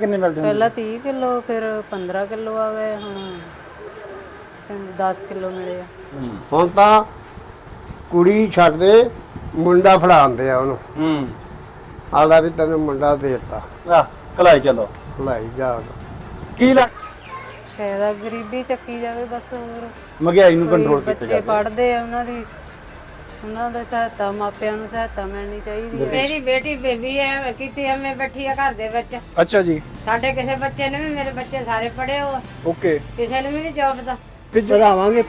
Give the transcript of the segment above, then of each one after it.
ਕਿੰਨੇ ਮਿਲਦੇ ਹੁੰਦੇ ਪਹਿਲਾਂ 30 ਕਿਲੋ ਫਿਰ 15 ਕਿਲੋ ਆ ਗਏ ਹੁਣ 10 ਕਿਲੋ ਮਿਲੇ ਆ। ਹੁਣ ਤਾਂ ਕੁੜੀ ਛੱਡ ਦੇ ਮੁੰਡਾ ਫੜਾਉਂਦੇ ਆ ਉਹਨੂੰ। ਹੂੰ। ਆਲਾ ਵੀ ਤੈਨੂੰ ਮੁੰਡਾ ਦੇਤਾ। ਆ ਕਲਾਈ ਚਲੋ। ਭਲਾਈ ਜਾ। ਕੀ ਲੱਗ ਫਾਇਦਾ ਗਰੀਬੀ ਚੱਕੀ ਜਾਵੇ ਬਸ ਹੋਰ। ਮਹਿੰਗਾਈ ਨੂੰ ਕੰਟਰੋਲ ਕੀਤਾ ਬੱਚੇ ਜਾਵੇ। ਪੜ੍ਹਦੇ ਆ ਉਹਨਾਂ ਦੀ। ਉਹਨਾਂ ਦਾ ਸਹਾਇਤਾ ਮਾਪਿਆਂ ਨੂੰ ਸਹਾਇਤਾ ਮਿਲਣੀ ਚਾਹੀਦੀ ਹੈ। ਮੇਰੀ ਬੇਟੀ ਬੇਬੀ ਹੈ ਕਿਤੇ ਐਵੇਂ ਬੈਠੀ ਆ ਘਰ ਦੇ ਵਿੱਚ। ਅੱਛਾ ਜੀ। ਸਾਡੇ ਕਿਸੇ ਬੱਚੇ ਨੇ ਵੀ ਮੇਰੇ ਬੱਚੇ ਸਾਰੇ ਪੜ੍ਹੇ ਹੋ ਓਕੇ। ਕਿਸੇ ਨੂੰ ਵੀ ਨਹੀਂ ਜੌਬ ਦਾ। ਵਧਾਵਾਂਗੇ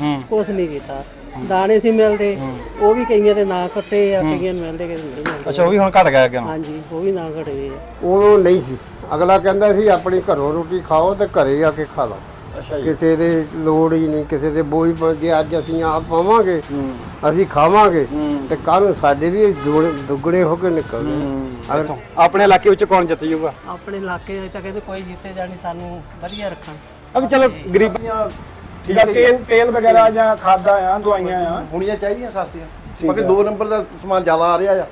ਹੂੰ। ਕੁਛ ਨਹੀਂ ਕੀਤਾ। ਦਾਣੇ ਸੀ ਮਿਲਦੇ ਉਹ ਵੀ ਕਈਆਂ ਦੇ ਨਾਂ ਕੱਟੇ ਆ ਕਈਆਂ ਨੂੰ ਮਿਲਦੇ ਕਿਤੇ ਨਹੀਂ ਮਿਲਦੇ। ਅੱਛਾ ਉਹ ਵੀ ਹੁਣ ਘਟ ਗਿਆ ਕਿਉਂ? ਹਾਂਜੀ ਉਹ ਵੀ ਨਾਂ ਘਟੇ ਆ। ਉਦੋਂ ਨਹੀਂ ਸੀ। ਅਗਲਾ ਕਹਿੰਦਾ ਸੀ ਆਪਣੀ ਘਰੋਂ ਰੋਟੀ ਖਾਓ ਤੇ ਘਰੇ ਆ ਕੇ ਖਾ ਲਓ। ਕਿਸੇ ਦੇ ਲੋੜ ਹੀ ਨਹੀਂ ਕਿਸੇ ਦੇ ਬੋਝ ਪੈ ਜੇ ਅੱਜ ਅਸੀਂ ਆਪ ਪਾਵਾਂਗੇ ਅਸੀਂ ਖਾਵਾਂਗੇ ਤੇ ਕੱਲ ਨੂੰ ਸਾਡੇ ਵੀ ਦੁਗਣੇ- ਦੁੱਗਣੇ ਹੋ ਕੇ ਅਗਰ ਅੱਛਾ ਆਪਣੇ ਇਲਾਕੇ ਵਿੱਚ ਕੌਣ ਜਿੱਤ ਜਾਊਗਾ ਆਪਣੇ ਇਲਾਕੇ ਦੇ ਤਾਂ ਕਹਿੰਦੇ ਕੋਈ ਜਿੱਤੇ ਜਾਣੀ ਸਾਨੂੰ ਵਧੀਆ ਰੱਖਣ। ਅਬ ਚਲੋ ਗਰੀਬੀਆਂ ਠੀਕ ਤੇਲ ਤੇਲ ਵਗੈਰਾ ਜਾਂ ਖਾਦਾਂ ਆ ਦਵਾਈਆਂ ਆ। ਹੋਣੀਆਂ ਚਾਹੀਦੀਆਂ ਸਸਤੀਆਂ। ਬਾਕੀ ਹੈ। ਦੋ ਨੰਬਰ ਦਾ ਸਮਾਨ ਜ਼ਿਆਦਾ ਆ ਰਿਹਾ ਆ।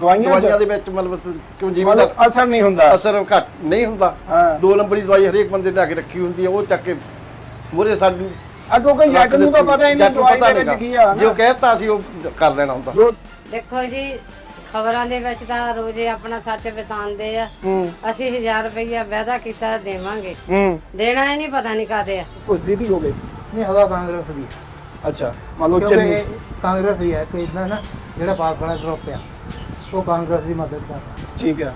ਦਵਾਈਆਂ ਦੇ ਵਿੱਚ ਮਤਲਬ ਕਿਉਂ ਜਿਵੇਂ ਮਤਲਬ ਅਸਰ ਨਹੀਂ ਹੁੰਦਾ? ਅਸਰ ਘੱਟ ਨਹੀਂ ਹੁੰਦਾ। ਹਾਂ। ਦੋ ਨੰਬਰ ਦੀ ਦਵਾਈ ਹਰੇਕ ਬੰਦੇ ਲਿਆ ਕੇ ਰੱਖੀ ਹੁੰਦੀ ਹੈ ਉਹ ਚੱਕ ਕੇ ਮੂਰੇ ਸਾਡੀ ਅੱਗੋਂ ਕੋਈ ਜੱਟ ਨੂੰ ਤਾਂ ਪਤਾ ਹੀ ਨਹੀਂ ਜੱਟ ਨੂੰ ਦਵਾਈ ਪਤਾ ਦੇ ਵਿੱਚ। ਕੀ ਆ ਜੇ ਉਹ ਕਹਿਤਾ ਸੀ ਉਹ ਕਰ ਲੈਣਾ ਹੁੰਦਾ। ਜੋ ਦੇਖੋ ਜੀ ਖਬਰਾਂ ਦੇ ਵਿੱਚ ਤਾਂ ਰੋਜ਼ੇ ਆਪਣਾ ਸੱਚ ਬਤਾਉਂਦੇ ਆ। ਹੂੰ। ਅਸੀਂ 1000 ਰੁਪਈਆ ਵਾਅਦਾ ਕੀਤਾ ਦੇਵਾਂਗੇ। ਹੂੰ। ਦੇਣਾ ਹੀ ਨਹੀਂ ਪਤਾ ਨਹੀਂ ਕਾਦੇ ਆ। ਕੁਝ ਦੀਦੀ ਹੋ ਗਏ ਨਹੀਂ ਹਵਾ ਕਾਂਗਰਸ ਦੀ। ਅੱਛਾ ਮੰਨ ਲਓ ਕਿਉਂਕਿ ਚੰਨੀ ਇਹ ਕਾਂਗਰਸ ਹੀ ਹੈ ਕੋਈ ਇਦਾਂ ਨਾ ਜਿਹੜਾ ਪਾਸ ਵਾਲਾ ਡਰੋਪ ਆ। ਉਹ ਕਾਂਗਰਸ ਦੀ ਮਦਦ ਕਰਦਾ ਠੀਕ ਹੈ।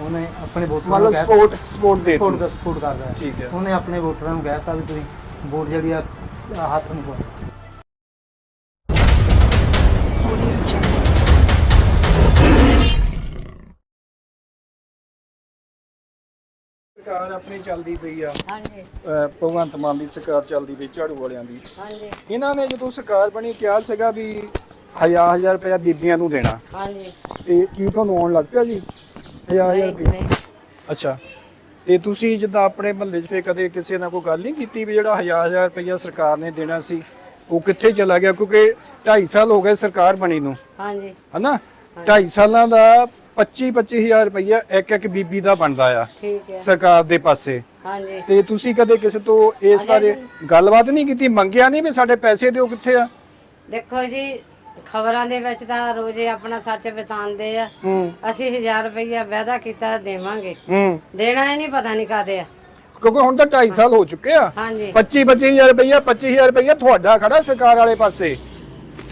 ਉਹਨੇ ਆਪਣੇ ਵੋਟਰਾਂ ਲਓ ਕਹਿ- ਸਪੋਰਟ ਸਪੋਰਟ ਦੇ ਸਪੋਰਟ ਦਾ ਸਪੋਰਟ ਕਰਦਾ ਹੈ ਠੀਕ ਹੈ। ਉਹਨੇ ਆਪਣੇ ਵੋਟਰਾਂ ਨੂੰ ਕਹਿਤਾ ਵੀ ਤੁਸੀਂ ਵੋਟ ਜਿਹੜੀ ਆ ਹੱਥ ਨੂੰ ਪਾਓ। ਸਰਕਾਰ ਆਪਣੀ ਚੱਲਦੀ ਪਈ ਆ। ਹਾਂਜੀ। ਅਹ ਭਗਵੰਤ ਮਾਨ ਦੀ ਸਰਕਾਰ ਚੱਲਦੀ ਪਈ ਝਾੜੂ ਵਾਲਿਆਂ ਦੀ। ਹਾਂਜੀ। ਇਹਨਾਂ ਨੇ ਜਦੋਂ ਸਰਕਾਰ ਬਣੀ ਕਿਹਾ ਸੀਗਾ ਵੀ ਹਜ਼ਾਰ ਹਜ਼ਾਰ ਰੁਪਇਆ ਬੀਬੀਆਂ ਨੂੰ ਦੇਣਾ। ਹਾਂਜੀ। ਤੇ ਕੀ ਤੁਹਾਨੂੰ ਆਉਣ ਲੱਗ ਪਿਆ ਜੀ? ਹਜ਼ਾਰ ਹਜ਼ਾਰ ਰੁਪਇਆ। ਨਹੀਂ ਅੱਛਾ। ਤੇ ਤੁਸੀਂ ਜਿੱਦਾਂ ਆਪਣੇ ਮਹੱਲੇ 'ਚ ਫੇ ਕਦੇ ਕਿਸੇ ਨਾਲ ਕੋਈ ਗੱਲ ਨਹੀਂ ਕੀਤੀ ਵੀ ਜਿਹੜਾ ਹਜ਼ਾਰ ਹਜ਼ਾਰ ਰੁਪਇਆ ਸਰਕਾਰ ਨੇ ਦੇਣਾ ਸੀ ਉਹ ਕਿੱਥੇ ਚਲਾ ਗਿਆ? ਕਿਉਂਕਿ 2.5 ਸਾਲ ਹੋ ਗਏ ਸਰਕਾਰ ਬਣੀ ਨੂੰ। ਹਾਂਜੀ। ਹਨਾ? 2.5 ਸਾਲਾਂ ਦਾ 25 25000 ਰੁਪਇਆ ਇੱਕ ਇੱਕ ਬੀਬੀ ਦਾ ਬਣਦਾ ਆ ਠੀਕ ਹੈ। ਸਰਕਾਰ ਦੇ ਪਾਸੇ। ਹਾਂਜੀ। ਤੇ ਤੁਸੀਂ ਕਦੇ ਕਿਸੇ ਤੋਂ ਇਸ ਬਾਰੇ ਗੱਲਬਾਤ ਨਹੀਂ ਕੀਤੀ? ਮੰਗਿਆ ਨਹੀਂ ਵੀ ਸਾਡੇ ਪੈਸੇ ਦਿਓ ਕਿੱਥੇ ਆ? ਦੇਖੋ ਜੀ ਖਬਰਾਂ ਦੇ ਵਿੱਚ ਤਾਂ ਰੋਜ਼ੇ ਆਪਣਾ ਸੱਚ ਬਤਾਉਂਦੇ ਆ। ਹੂੰ। ਅਸੀਂ 1000 ਰੁਪਈਆ ਵਾਅਦਾ ਕੀਤਾ ਦੇਵਾਂਗੇ। ਹੂੰ। ਦੇਣਾ ਹੀ ਨਹੀਂ ਪਤਾ ਨਹੀਂ ਕਾਦੇ ਆ। ਕਿਉਂਕਿ ਹੁਣ ਤਾਂ 2.5 ਸਾਲ ਹੋ ਚੁੱਕੇ ਆ। ਹਾਂਜੀ। 25 25000 ਰੁਪਇਆ 25000 ਰੁਪਇਆ ਤੁਹਾਡਾ ਖੜਾ ਸਰਕਾਰ ਵਾਲੇ ਪਾਸੇ।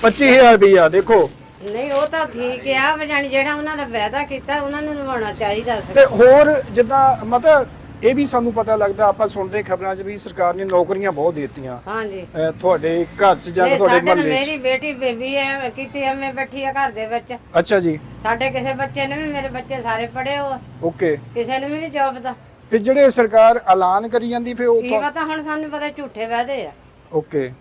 25000 ਰੁਪਇਆ ਦੇਖੋ। ਨਹੀਂ ਉਹ ਤਾਂ ਠੀਕ ਆ ਵਜਾਣੀ ਜਿਹੜਾ ਉਹਨਾਂ ਦਾ ਵਾਅਦਾ ਕੀਤਾ ਉਹਨਾਂ ਨੂੰ ਨਿਭਾਉਣਾ ਚਾਹੀਦਾ। ਸੀ ਤੇ ਹੋਰ ਜਿੱਦਾਂ ਮਤਲਬ ਇਹ ਵੀ ਸਾਨੂੰ ਪਤਾ ਲੱਗਦਾ ਆਪਾਂ ਸੁਣਦੇ ਖਬਰਾਂ 'ਚ ਵੀ ਸਰਕਾਰ ਨੇ ਨੌਕਰੀਆਂ ਬਹੁਤ ਦਿੱਤੀਆਂ। ਹਾਂਜੀ। ਅਹ ਤੁਹਾਡੇ ਘਰ 'ਚ ਜਾਂ ਤੁਹਾਡੇ ਸਾਡੇ ਨਾਲ ਮਹੱਲੇ 'ਚ? ਮੇਰੀ ਬੇਟੀ ਬੇਬੀ ਹੈ ਕਿਤੇ ਐਵੇਂ ਬੈਠੀ ਆ ਘਰ ਦੇ ਵਿੱਚ। ਅੱਛਾ ਜੀ। ਸਾਡੇ ਕਿਸੇ ਬੱਚੇ ਨੇ ਵੀ ਮੇਰੇ ਬੱਚੇ ਸਾਰੇ ਪੜ੍ਹੇ ਹੋ ਓਕੇ। ਕਿਸੇ ਨੂੰ ਵੀ ਨਹੀਂ ਜੌਬ ਦਾ। ਤੇ ਜਿਹੜੇ ਸਰਕਾਰ ਐਲਾਨ ਕਰੀ ਜਾਂਦੀ ਫੇ ਉਹ ਕੀ ਪਤਾ ਹੁਣ ਸਾਨੂੰ ਪਤਾ ਝੂਠੇ ਵਾਅਦੇ ਆ। ਓਕੇ।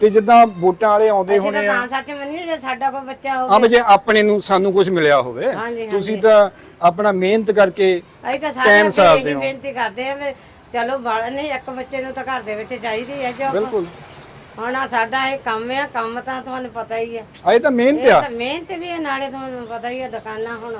ਤੇ ਜਿੱਦਾਂ ਵੋਟਾਂ ਵਾਲੇ ਆਉਂਦੇ ਅਸੀਂ ਤਾਂ ਹੋਣੇ ਆ। ਤਾਂ ਸੱਚ ਮੰਨੀ ਜੇ ਸਾਡਾ ਕੋਈ ਬੱਚਾ ਆ ਹੋਵੇ ਜੇ ਆਪਣੇ ਨੂੰ ਸਾਨੂੰ ਕੁਝ ਮਿਲਿਆ ਹੋਵੇ ਹਾਂਜੀ, ਤੁਸੀਂ। ਤਾਂ ਆਪਣਾ ਮਿਹਨਤ ਕਰਕੇ ਅਸੀਂ ਤਾਂ ਸਾਰੇ ਇਹੀ ਹੋ। ਬੇਨਤੀ ਕਰਦੇ ਆ ਵੀ ਚਲੋ ਬਾਲ ਨਹੀਂ ਇੱਕ ਬੱਚੇ ਨੂੰ ਤਾਂ ਘਰ ਦੇ ਵਿੱਚ ਚਾਹੀਦੀ ਹੈ ਜੌਬ ਬਿਲਕੁਲ। ਹੁਣ ਆਹ ਸਾਡਾ ਇਹ ਕੰਮ ਆ ਕੰਮ ਤਾਂ ਤੁਹਾਨੂੰ ਪਤਾ ਹੀ ਹੈ ਆ ਇਹ ਤਾਂ ਮਿਹਨਤ ਇਹ ਆ। ਤਾਂ ਮਿਹਨਤ ਵੀ ਹੈ ਨਾਲੇ ਤੁਹਾਨੂੰ ਪਤਾ ਹੀ ਹੈ ਦੁਕਾਨਾਂ ਹੁਣ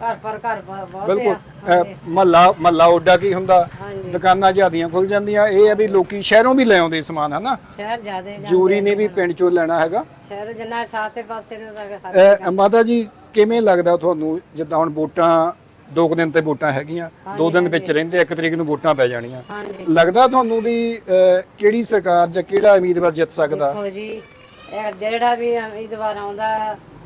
ਘਰ ਪਰ ਘਰ ਬ- ਬਹੁਤ ਬਿਲਕੁਲ। ਮਹੱਲਾ ਮਹੱਲਾ ਓਡਾ ਕੀ ਹੁੰਦਾ? ਦੁਕਾਨਾਂ ਜਿਆਦੀਆਂ ਖੁੱਲ ਜਾਂਦੀਆਂ। ਇਹ ਆ ਵੀ ਲੋਕੀ ਸ਼ਹਿਰੋਂ ਵੀ ਲੈ ਆਉਂਦੇ ਸਮਾਨ ਹਨਾ? ਸ਼ਹਿਰ ਜ਼ਿਆਦੇ ਜੂਰੀ ਨੇ ਵੀ ਪਿੰਡ ਚੋਂ ਲੈਣਾ ਹੈਗਾ। ਸ਼ਹਿਰ ਜਿੰਨਾ ਸਾਤੇ ਪਾਸੇ ਨੂੰ ਮਾਤਾ ਜੀ ਕਿਵੇਂ ਲੱਗਦਾ ਤੁਹਾਨੂੰ ਜਿੱਦਾਂ ਹੁਣ ਵੋਟਾਂ ਦੋ ਕੁ ਦਿਨ ਤੇ ਵੋਟਾਂ ਹੈਗੀਆਂ ਦੋ ਦਿਨ ਵਿੱਚ ਰਹਿੰਦੇ ਇੱਕ ਤਰੀਕ ਨੂੰ ਵੋਟਾਂ ਪੈ ਜਾਣੀਆਂ। ਲੱਗਦਾ ਤੁਹਾਨੂੰ ਵੀ ਕਿਹੜੀ ਸਰਕਾਰ ਜਾਂ ਕਿਹੜਾ ਉਮੀਦਵਾਰ ਜਿੱਤ ਸਕਦਾ? ਦੇਖੋ ਜੀ ਇਹ ਜਿਹੜਾ ਵੀ ਉਮੀਦਵਾਰ ਆਉਂਦਾ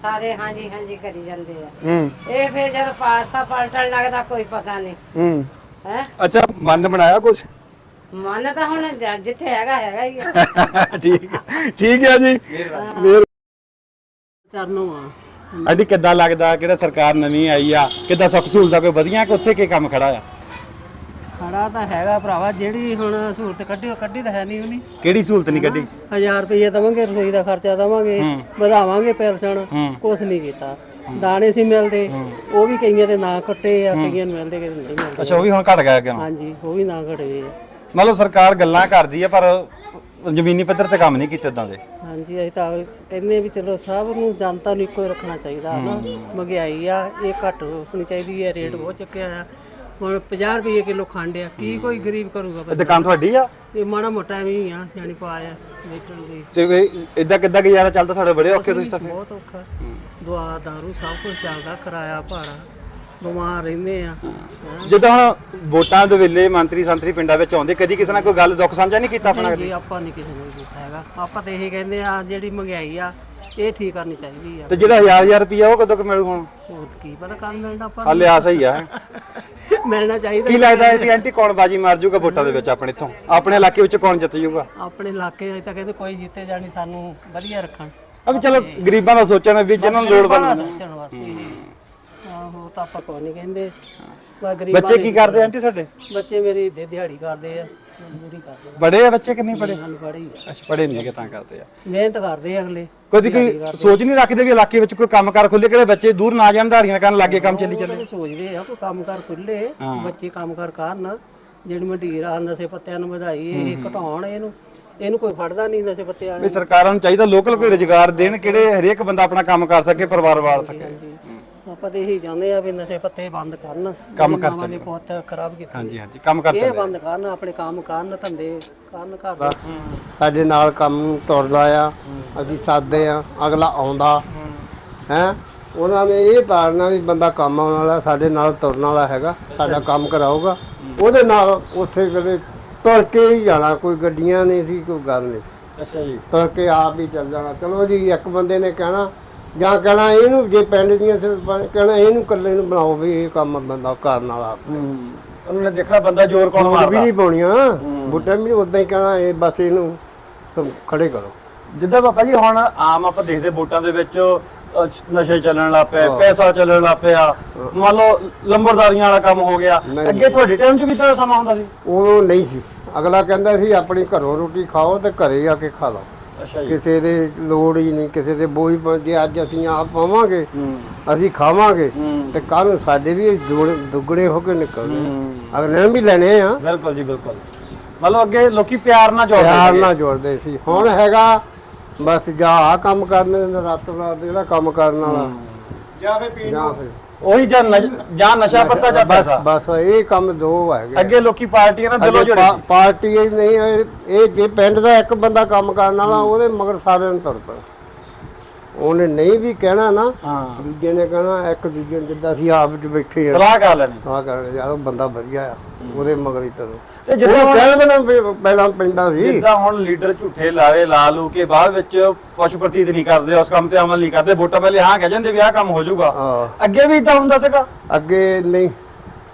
ਸਾਰੇ ਹਾਂਜੀ ਹਾਂਜੀ ਕਰੀ ਜਾਂਦੇ ਆ। ਹੂੰ। ਇਹ ਫਿਰ ਜਦੋਂ ਪਾਸਾ ਪਲਟਣ ਲੱਗਦਾ ਕੋਈ ਪਤਾ ਨਹੀਂ। ਹੂੰ। ਹੈ? ਅੱਛਾ ਮਨ ਬਣਾਇਆ ਕੁਝ ਮਨ ਤਾਂ ਹੁਣ ਜ- ਜਿੱਥੇ ਹੈਗਾ ਹੈਗਾ ਹੀ ਆ। ਠੀਕ ਠੀਕ ਹੈ ਜੀ। ਮੇਰ ਚਰਨੋਂ ਆ। ਅਡੀ ਕਿੱਦਾਂ ਲੱਗਦਾ? ਕਿਹੜਾ ਸਰਕਾਰ ਨਵੀਂ ਆਈ ਆ? ਕਿੱਦਾਂ ਸੁੱਖ ਸਹੂਲਤਾਂ ਕੋਈ ਵਧੀਆਂ? ਕਿ ਉੱਥੇ ਕੀ ਕੰਮ ਖੜਾ ਆ? ਖੜਾ ਤਾਂ ਹੈਗਾ ਭਰਾਵਾ ਜਿਹੜੀ ਹੁਣ ਸਹੂਲਤ ਕੱਢੀ ਉਹ ਕੱਢੀ ਤਾਂ ਹੈ ਨਹੀਂ ਉਹਨੇ। ਕਿਹੜੀ ਸਹੂਲਤ ਨਹੀਂ ਕੱਢੀ? 1000 ਰੁਪਏ ਦਵਾਂਗੇ ਰਸੋਈ ਦਾ ਖਰਚਾ ਦਵਾਂਗੇ ਵਧਾਵਾਂਗੇ ਪੈਨਸ਼ਨ ਕੁਛ ਨਹੀਂ ਕੀਤਾ। ਦਾਣੇ ਸੀ ਮਿਲਦੇ ਉਹ ਵੀ ਕਈਆਂ ਦੇ ਨਾਂ ਕੱਟੇ ਆ ਕਈਆਂ ਨੂੰ ਮਿਲਦੇ ਕਿਤੇ ਨਹੀਂ ਮਿਲਦੇ। ਅੱਛਾ ਉਹ ਵੀ ਹੁਣ ਘਟ ਗਿਆ ਕਿਉਂ ਹਾਂਜੀ ਉਹ ਵੀ ਨਾਂ ਘਟੇ ਆ। ਮਤਲਬ ਸਰਕਾਰ ਗੱਲਾਂ ਕਰਦੀ ਆ ਪਰ ਜ਼ਮੀਨੀ ਪੱਧਰ ਤੇ ਕੰਮ ਨਹੀਂ ਕੀਤੇ ਉਦਾਂ ਦੇ। ਹਾਂਜੀ ਅਸੀਂ ਤਾਂ ਕਹਿੰਦੇ ਵੀ ਚਲੋ ਸਭ ਨੂੰ ਜਨਤਾ ਨੂੰ ਇੱਕੋ ਹੀ ਰੱਖਣਾ ਚਾਹੀਦਾ ਹਨਾ? ਮਹਿੰਗਾਈ ਆ ਇਹ ਘੱਟ ਹੋਣੀ ਚਾਹੀਦੀ ਹੈ ਰੇਟ ਬਹੁਤ ਚੱਕਿਆ ਆ। ਹੁਣ 50 ਰੁਪਏ ਕਿਲੋ ਖੰਡ ਆ ਕੀ ਕੋਈ ਗਰੀਬ ਕਰੂਗਾ ਇਹ ਬੰਦਾ? ਦੁਕਾਨ ਤੁਹਾਡੀ ਆ? ਇਹ ਮਾੜਾ ਮੋਟਾ ਵੀ ਆ ਸਿਆਣੀ ਪਾਇਆ ਵੇਚਣ ਦੀ। ਤੇ ਇਦਾਂ ਕਿੱਦਾਂ ਗੁਜ਼ਾਰਾ ਚੱਲਦਾ ਤੁਹਾਡੇ ਬੜੇ ਔਖੇ ਤੁਸੀਂ ਤਾਂ ਫਿਰ? ਬਹੁਤ ਔਖਾ। ਦਵਾ ਦਾਰੂ ਸਭ ਕੁਝ ਚੱਲਦਾ ਕਿਰਾਇਆ ਭਾੜਾ ਬਿਮਾਰ ਰਹਿੰਦੇ ਆ। ਜਿੱਦਾਂ ਹੁਣ ਵੋਟਾਂ ਦੇ ਵੇਲੇ ਮੰਤਰੀ ਸੰਤਰੀ ਪਿੰਡਾਂ ਵਿੱਚ ਆਉਂਦੇ ਕਦੀ ਕਿਸੇ ਨਾਲ ਕੋਈ ਗੱਲ ਦੁੱਖ ਸਾਂਝਾ ਨਹੀਂ ਕੀਤਾ ਆਪਣਾ ਜੀ, ਆਪਾਂ ਨਹੀਂ ਕਿਸੇ ਨੂੰ ਕੀਤਾ ਹੈਗਾ। ਆਪਾਂ ਤਾਂ ਇਹ ਕਹਿੰਦੇ ਆ ਜਿਹੜੀ ਮਹਿੰਗਾਈ ਆ ਇਹ ਠੀਕ ਕਰਨੀ ਚਾਹੀਦੀ ਆ। ਤੇ ਜਿਹੜਾ ਹਜ਼ਾਰ ਹਜ਼ਾਰ ਰੁਪਿਆ ਉਹ ਕਦੋਂ ਕੁ ਮਿਲੂ ਹੁਣ? ਹੋਰ ਕੀ ਪਤਾ ਕੱਲ ਮਿਲਣਾ ਆਪਾਂ ਹਾਲੇ ਆਸ ਹੀ ਆ। ਹੈਂ। ਮਿਲਣਾ ਚਾਹੀਦਾ ਕੀ ਲੱਗਦਾ ਇਹ ਐਂਟੀ ਕੌਣ ਬਾਜੀ ਮਾਰ ਜੂਗਾ ਵੋਟਾਂ ਦੇ ਵਿੱਚ ਆਪਣੇ ਇੱਥੋਂ? ਆਪਣੇ ਇਲਾਕੇ ਵਿੱਚ ਕੌਣ ਜਿੱਤ ਜੂਗਾ? ਆਪਣੇ ਇਲਾਕੇ ਅਜੇ ਤਾਂ ਕਹਿੰਦੇ ਕੋਈ ਜਿੱਤੇ ਜਾਣੀ ਸਾਨੂੰ ਵਧੀਆ ਰੱਖਣ। ਅਬ ਚਲੋ ਗਰੀਬਾਂ ਦਾ ਸੋਚਣਾ ਵੀ ਜਿਹਨਾਂ ਨੂੰ ਲੋੜ ਸੋਚਣ ਵਾਸਤੇ ਆਹੋ ਤਾਂ ਆਪਾਂ ਕੋਈ ਨਹੀਂ ਕਹਿੰਦੇ। ਬਸ ਗਰੀਬਾਂ ਬੱਚੇ ਕੀ ਕਰਦੇ ਆਂਟੀ ਸਾਡੇ ਬੱਚੇ ਮੇਰੀ ਦੇ ਦਿਹਾੜੀ ਕਰਦੇ ਆ। ਮਜ਼ਦੂਰੀ ਕਰਦੇ ਬੜੇ ਆ ਬੱਚੇ ਕਿੰਨੇ ਪੜੇ ਆ। ਅੱਛਾ ਪੜੇ ਨਹੀਂ ਹੈਗੇ ਤਾਂ ਕਰਦੇ ਆ। ਮਿਹਨਤ ਕਰਦੇ ਆ ਅਗਲੇ। ਕਦੀ ਕੋਈ ਸੋਚ ਨਹੀਂ ਰੱਖਦੇ ਵੀ ਇਲਾਕੇ ਵਿੱਚ ਕੋਈ ਕੰਮਕਾਰ ਖੁੱਲੇ ਕਿਹੜੇ ਬੱਚੇ ਦੂਰ ਨਾ ਜਾਣ ਧਾੜੀਆਂ ਕਰਨ ਲੱਗੇ ਕੰਮ ਚੱਲੀ ਚੱਲੇ। ਉਹ ਸੋਚਦੇ ਆ ਕੋਈ ਕੰਮਕਾਰ ਖੁੱਲੇ ਬੱਚੇ ਕੰਮਕਾਰ ਕਰਨ ਜਿਹੜੀ ਮੰਡੀਰ ਆ ਨਸ਼ੇ ਪੱਤਿਆਂ ਨੂੰ ਵਧਾਈ ਇਹ ਘਟਾਉਣ ਇਹਨੂੰ ਇਹਨੂੰ ਕੋਈ ਫੜਦਾ ਨਹੀਂ ਨਸ਼ੇ ਪੱਤਿਆਂ ਵੀ ਸਰਕਾਰਾਂ ਨੂੰ ਚਾਹੀਦਾ ਲੋਕਲ ਕੋਈ ਰੁਜ਼ਗਾਰ ਦੇਣ ਕਿਹੜੇ ਹਰੇਕ ਬੰਦਾ ਆਪਣਾ ਕੰਮ ਕਰ ਸਕੇ ਪਰਿਵਾਰ ਵਾਲ ਸਕੇ। ਆਪਾਂ ਤੇ ਇਹੀ ਚਾਹੁੰਦੇ ਆ ਵੀ ਨਸ਼ੇ ਪੱਤੇ ਬੰਦ ਕਰਨ। ਕੰਮ ਕਰ ਨਵਾਂ ਦੇ ਪੁੱਤ ਖਰਾਬ ਕੀਤੇ। ਹਾਂਜੀ ਹਾਂਜੀ ਕੰਮ ਕਰ ਇਹ ਬੰਦ ਕਰਨ ਆਪਣੇ ਕੰਮ ਕਰਨ ਧੰਦੇ ਕਰਨ ਘਰ ਦੇ। ਸਾਡੇ ਨਾਲ ਕੰਮ ਤੁਰਦਾ ਆ ਅਸੀਂ ਸਾਦੇ ਆ ਅਗਲਾ ਆਉਂਦਾ। ਹੈ। ਉਹਨਾਂ ਨੇ ਇਹ ਤਾਰਨਾ ਵੀ ਬੰਦਾ ਕੰਮ ਆਉਣ ਵਾਲਾ ਸਾਡੇ ਨਾਲ ਤੁਰਨ ਵਾਲਾ ਹੈਗਾ ਸਾਡਾ ਕੰਮ ਕਰਾਊਗਾ। ਉਹਦੇ ਨਾਲ ਉੱਥੇ ਕਦੇ ਤੁਰ ਕੇ ਹੀ ਜਾਣਾ ਕੋਈ ਗੱਡੀਆਂ ਨਹੀਂ ਸੀ ਕੋਈ ਗੱਲ ਨਹੀਂ ਸੀ। ਅੱਛਾ ਜੀ। ਤੁਰ ਕੇ ਆਪ ਹੀ ਚੱਲ ਜਾਣਾ। ਚਲੋ ਜੀ ਇੱਕ ਬੰਦੇ ਨੇ ਕਹਿਣਾ ਜਾਂ ਕਹਿਣਾ ਇਹਨੂੰ ਜੇ ਪਿੰਡ ਦੀਆਂ ਸਰਪੰਚ ਕਹਿਣਾ ਇਹਨੂੰ ਇਕੱਲੇ ਨੂੰ ਬਣਾਓ ਵੀ ਇਹ ਕੰਮ ਬੰਦਾ ਕਰਨ ਵਾਲਾ ਉਹਨਾਂ ਨੇ ਦੇਖਣਾ ਬੰਦਾ ਜ਼ੋਰ ਕੌਣ ਵੀ ਮਾਰਦਾ। ਨਹੀਂ ਪਾਉਣੀਆਂ ਬੁੱਟੇ ਵੀ ਉਦਾਂ ਹੀ ਕਹਿਣਾ ਇਹ ਬਸ ਇਹਨੂੰ ਸਭ ਖੜੇ ਕਰੋ। ਜਿੱਦਾਂ ਬਾਬਾ ਜੀ ਹੁਣ ਆਮ ਆਪਾਂ ਦੇਖਦੇ ਵੋਟਾਂ ਦੇ ਵਿੱਚ ਅਹ, ਨਸ਼ੇ ਚੱਲਣ ਲੱਗ ਪਏ ਪੈਸਾ ਚੱਲਣ ਲੱਗ ਪਿਆ। ਮੰਨ ਲਓ ਲੰਬਰਦਾਰੀਆਂ ਵਾਲਾ ਕੰਮ ਹੋ ਗਿਆ। ਨਹੀਂ, ਅੱਗੇ ਤੁਹਾਡੇ ਟਾਈਮ 'ਚ ਵੀ ਤਾਂ ਸਮਾਂ ਹੁੰਦਾ ਸੀ? ਉਦੋਂ ਨਹੀਂ ਸੀ। ਅਗਲਾ ਕਹਿੰਦਾ ਸੀ ਆਪਣੀ ਘਰੋਂ ਰੋਟੀ ਖਾਓ ਤੇ ਘਰੇ ਆ ਕੇ ਖਾ ਲਓ। ਅੱਛਾ ਜੀ। ਕਿਸੇ ਦੇ ਲੋੜ ਹੀ ਨਹੀਂ ਕਿਸੇ ਦੇ ਬੋਝ ਪ- ਜੇ ਅੱਜ ਅਸੀਂ ਆਪ ਪਾਵਾਂਗੇ ਹੂੰ। ਅਸੀਂ ਖਾਵਾਂਗੇ ਹੂੰ। ਤੇ ਕੱਲ ਨੂੰ ਸਾਡੇ ਵੀ ਦੁੱਗਣੇ ਹੋ ਕੇ ਨਿਕਲਣੇ ਹੂੰ। ਅਗਲੇ ਨੇ ਵੀ ਲੈਣੇ ਆ। ਬਿਲਕੁਲ ਜੀ ਬਿਲਕੁਲ। ਮਤਲਬ ਅੱਗੇ ਲੋਕੀ ਪਿਆਰ ਨਾਲ ਜੋੜਦੇ ਪਿਆਰ ਸੀਗੇ। ਨਾਲ ਜੋੜਦੇ ਸੀ। ਹੁਣ ਹੈਗਾ ਬਸ ਜਾ ਆ ਕੰਮ ਕਰਨੇ ਨੇ ਰਾਤੋਂ ਰਾਤ ਜਿਹੜਾ ਕੰਮ ਕਰਨ ਵਾਲਾ। ਜਾਂ ਫਿਰ ਪੀਣ ਜਾਂ ਫਿਰ ਉਹੀ ਜਾਂ ਨਸ਼- ਜਾਂ ਨਸ਼ਾ ਪੱਤਾ ਜਾਂ ਬਸ ਪੈਸਾ ਬਸ ਇਹ ਕੰਮ ਦੋ ਹੈਗੇ ਅੱਗੇ ਲੋਕੀ ਪਾਰਟੀਆਂ ਨਾਲ ਦਿਲੋਂ ਅੱਗੇ ਜੁੜੇ ਪਾ- ਸੀ। ਪਾਰਟੀ ਨਹੀਂ ਇਹ ਇਹ ਜੇ ਪਿੰਡ ਦਾ ਇੱਕ ਬੰਦਾ ਕੰਮ ਕਰਨ ਵਾਲਾ ਉਹਦੇ ਮਗਰ ਸਾਰਿਆਂ ਨੂੰ ਤੁਰ ਪਏ। ਉਹਨੇ ਨਹੀਂ ਵੀ ਕਹਿਣਾ ਨਾ ਹਾਂ। ਦੂਜੇ ਨੇ ਕਹਿਣਾ ਇੱਕ ਦੂਜੇ ਨੂੰ ਜਿੱਦਾਂ ਅਸੀਂ ਆਪ ਵਿੱਚ ਬੈਠੇ ਆ। ਸਲਾਹ ਕਰ ਲੈਣੀ। ਆ ਕਰ ਯਾਰ ਉਹ ਬੰਦਾ ਵਧੀਆ ਆ ਉਹਦੇ ਮਗਰ ਹੀ ਤੁਰੋ। ਤੇ ਜਿੱਦਾਂ ਕਹਿਣ ਵੀ ਪਹਿਲਾਂ ਪੈਂਦਾ ਸੀ। ਜਿੱਦਾਂ ਹੁਣ ਲੀਡਰ ਝੂਠੇ ਲਾਵੇ ਲਾ ਲੂ ਕੇ ਬਾਅਦ ਵਿੱਚ ਪਸ਼ ਪ੍ਰਤੀਤ ਨਹੀਂ ਕਰਦੇ ਉਸ ਕੰਮ ਤੇ ਅਮਲ ਨਹੀਂ ਕਰਦੇ ਵੋਟਾਂ ਪਹਿਲੇ ਹਾਂ ਕਹਿ ਜਾਂਦੇ ਵੀ ਆਹ ਕੰਮ ਹੋ ਜਾਊਗਾ। ਹਾਂ। ਅੱਗੇ ਵੀ ਇਦਾਂ ਹੁੰਦਾ ਸੀਗਾ? ਅੱਗੇ ਨਹੀਂ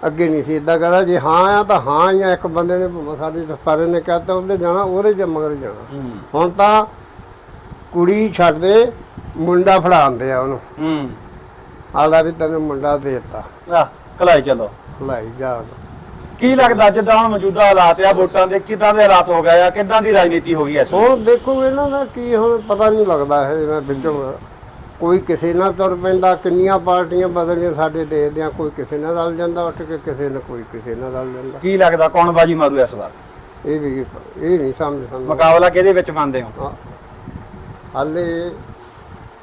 ਅੱਗੇ ਨਹੀਂ ਸੀ ਇਦਾਂ ਕਹਦਾ ਜੇ ਹਾਂ ਆ ਤਾਂ ਹਾਂ ਹੀ ਆ ਇੱਕ ਬੰਦੇ ਨੇ ਸਾਡੇ ਦਸਤਾਰੇ ਨੇ ਕਹਤਾ ਉਹਦੇ ਜਾਣਾ ਉਹਦੇ ਚ ਮਗਰ ਜਾਣਾ। ਹੁਣ ਤਾਂ ਕੁੜੀ ਛੱਡ ਦੇ ਮੁੰਡਾ ਫੜਾਉਂਦੇ ਆ ਉਹਨੂੰ। ਹੂੰ। ਆਲਾ ਵੀ ਤੈਨੂੰ ਮੁੰਡਾ ਦੇ ਦਿੱਤਾ। ਆ ਕਲਾਈ ਚਲੋ। ਭਲਾਈ ਜਾ। ਕੀ ਲੱਗਦਾ ਜਿੱਦਾਂ ਹੁਣ ਮੌਜੂਦਾ ਹਾਲਾਤ ਆ ਵੋਟਾਂ ਦੇ ਕਿਦਾਂ ਦੇ ਹਾਲਾਤ ਹੋ ਗਏ ਆ ਕਿਦਾਂ ਦੀ ਰਾਜਨੀਤੀ ਹੋ ਗਈ ਐ ਹੁਣ ਦੇਖੋ ਇਹਨਾਂ ਦਾ ਕੀ ਹੁਣ ਪਤਾ ਨਹੀਂ ਲੱਗਦਾ ਹੈ ਇਹਨਾਂ ਵਿੱਚੋਂ। ਕੋਈ ਕਿਸੇ ਨਾਲ ਤੁਰ ਪੈਂਦਾ ਕਿੰਨੀਆਂ ਪਾਰਟੀਆਂ ਬਦਲੀਆਂ ਸਾਡੇ ਦੇਸ਼ ਦੀਆਂ ਕੋਈ ਕਿਸੇ ਨਾਲ ਰਲ ਜਾਂਦਾ ਉੱਠ ਕੇ ਕਿਸੇ ਨਾਲ ਕੋਈ ਕਿਸੇ ਨਾਲ ਰਲ ਜਾਂਦਾ। ਕੀ ਲੱਗਦਾ ਕੌਣ ਬਾਜੀ ਮਾਰੂ ਇਸ ਵਾਰ? ਇਹ ਵੀ ਇਹ ਨਹੀਂ ਸਮਝ ਸਮਝ ਮੁਕਾਬਲਾ ਕਿਹਦੇ ਵਿੱਚ ਮੰਨਦੇ ਹੋ। ਹਾਲੇ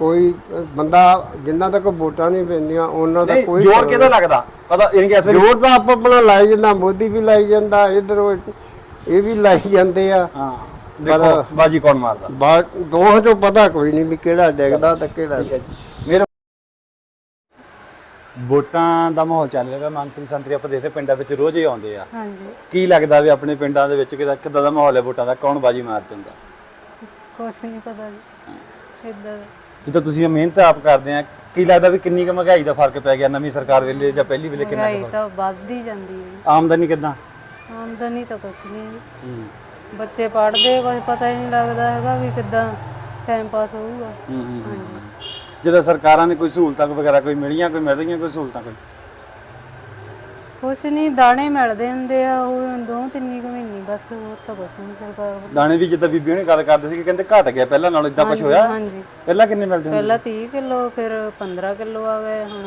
ਕੋਈ ਬੰਦਾ ਜਿੰਨਾ ਤੱਕ ਵੋਟਾਂ ਨਹੀਂ ਪੈਂਦੀਆਂ ਉਹਨਾਂ ਦਾ ਕੋਈ ਜ਼ੋਰ ਕਿਹਦਾ ਲੱਗਦਾ? ਪਤਾ ਯਾਨੀ ਕਿ ਇਸ ਵਾਰੀ ਜ਼ੋਰ ਤਾਂ ਆਪ ਆਪਣਾ ਲਾਈ ਜਾਂਦਾ ਮੋਦੀ ਵੀ ਲਾਈ ਜਾਂਦਾ ਇਧਰ ਇਹ ਵੀ ਲਾਈ ਜਾਂਦੇ ਆ। ਹਾਂ ਦੇਖੋ ਬਾਜੀ ਕੌਣ ਮਾਰਦਾ? ਦੋਹਾਂ ਚੋਂ ਪਤਾ ਕੋਈ ਨਹੀਂ ਵੀ ਕਿਹੜਾ ਡਿੱਗਦਾ ਤੇ ਕਿਹੜਾ ਮੇਰੇ ਵੋਟਾਂ ਦਾ ਮਾਹੌਲ ਚੱਲ ਰਿਹਾ ਮੰਤਰੀ ਸੰਤਰੀ ਆਪਾਂ ਦੇਖਦੇ ਪਿੰਡਾਂ ਵਿੱਚ ਰੋਜ਼ ਹੀ ਆਉਂਦੇ ਆ। ਹਾਂਜੀ। ਕੀ ਲੱਗਦਾ ਵੀ ਆਪਣੇ ਪਿੰਡਾਂ ਦੇ ਵਿੱਚ ਕਿਦਾਂ ਕਿਦਾਂ ਦਾ ਮਾਹੌਲ ਹੈ ਵੋਟਾਂ ਦਾ? ਕੌਣ ਬਾਜੀ ਮਾਰ ਜਾਂਦਾ? ਕੁਛ ਨਹੀਂ ਪਤਾ ਜੀ। ਇਦਾਂ ਜਿੱਦਾਂ ਤੁਸੀਂ ਇਹ ਮਿਹਨਤ ਆਪ ਕਰਦੇ ਆ ਕੀ ਲੱਗਦਾ ਵੀ ਕਿੰਨੀ ਕੁ ਮਹਿੰਗਾਈ ਦਾ ਫ਼ਰਕ ਪੈ ਗਿਆ ਨਵੀਂ ਸਰਕਾਰ ਵੇਲੇ ਜਾਂ ਪਹਿਲੀ ਵੇਲੇ ਕਿੰਨਾ ਕੁ ਮਹਿੰਗਾਈ ਤਾਂ ਵੱਧਦੀ ਜਾਂਦੀ ਹੈ? ਆਮਦਨੀ ਕਿਦਾਂ? ਆਮਦਨੀ ਤਾਂ ਕੁਛ ਨਹੀਂ। ਜੀ। ਬੱਚੇ ਪੜ੍ਹਦੇ ਕੁਛ ਪਤਾ ਹੀ ਨਹੀਂ ਲੱਗਦਾ ਹੈਗਾ ਵੀ ਕਿੱਦਾਂ ਟਾਈਮ ਪਾਸ ਹੋਊਗਾ। ਹਾਂਜੀ। ਜਦੋਂ ਸਰਕਾਰਾਂ ਨੇ ਕੋਈ ਸਹੂਲਤਾਂ ਵਗੈਰਾ ਕੋਈ ਮਿਲੀਆਂ ਕੋਈ ਮਿਲ ਰਹੀਆਂ ਕੋਈ ਸਹੂਲਤਾਂ ਕੋਈ? ਕੁਛ ਨਹੀਂ ਦਾਣੇ ਮਿਲਦੇ ਹੁੰਦੇ ਆ ਉਹ ਦੋ ਤਿੰਨ ਕੁ ਬਸ ਹੋਰ ਤਾਂ ਕੁਛ ਨਹੀਂ ਸਰਕਾਰ ਵੱਲੋਂ। ਦਾਣੇ ਵੀ ਜਿੱਦਾਂ ਬੀਬੀਆਂ ਨੇ ਗੱਲ ਕਰਦੇ ਸੀ ਕਿ ਕਹਿੰਦੇ ਘਟ ਗਿਆ ਪਹਿਲਾਂ ਨਾਲੋਂ ਇਦਾਂ ਕੁਝ ਹੋਇਆ? ਹਾਂਜੀ। ਪਹਿਲਾਂ ਕਿੰਨੇ ਮਿਲਦੇ ਹੁੰਦੇ? ਪਹਿਲਾਂ 30 ਕਿਲੋ ਫਿਰ 15 ਕਿਲੋ ਆ ਗਏ ਹੁਣ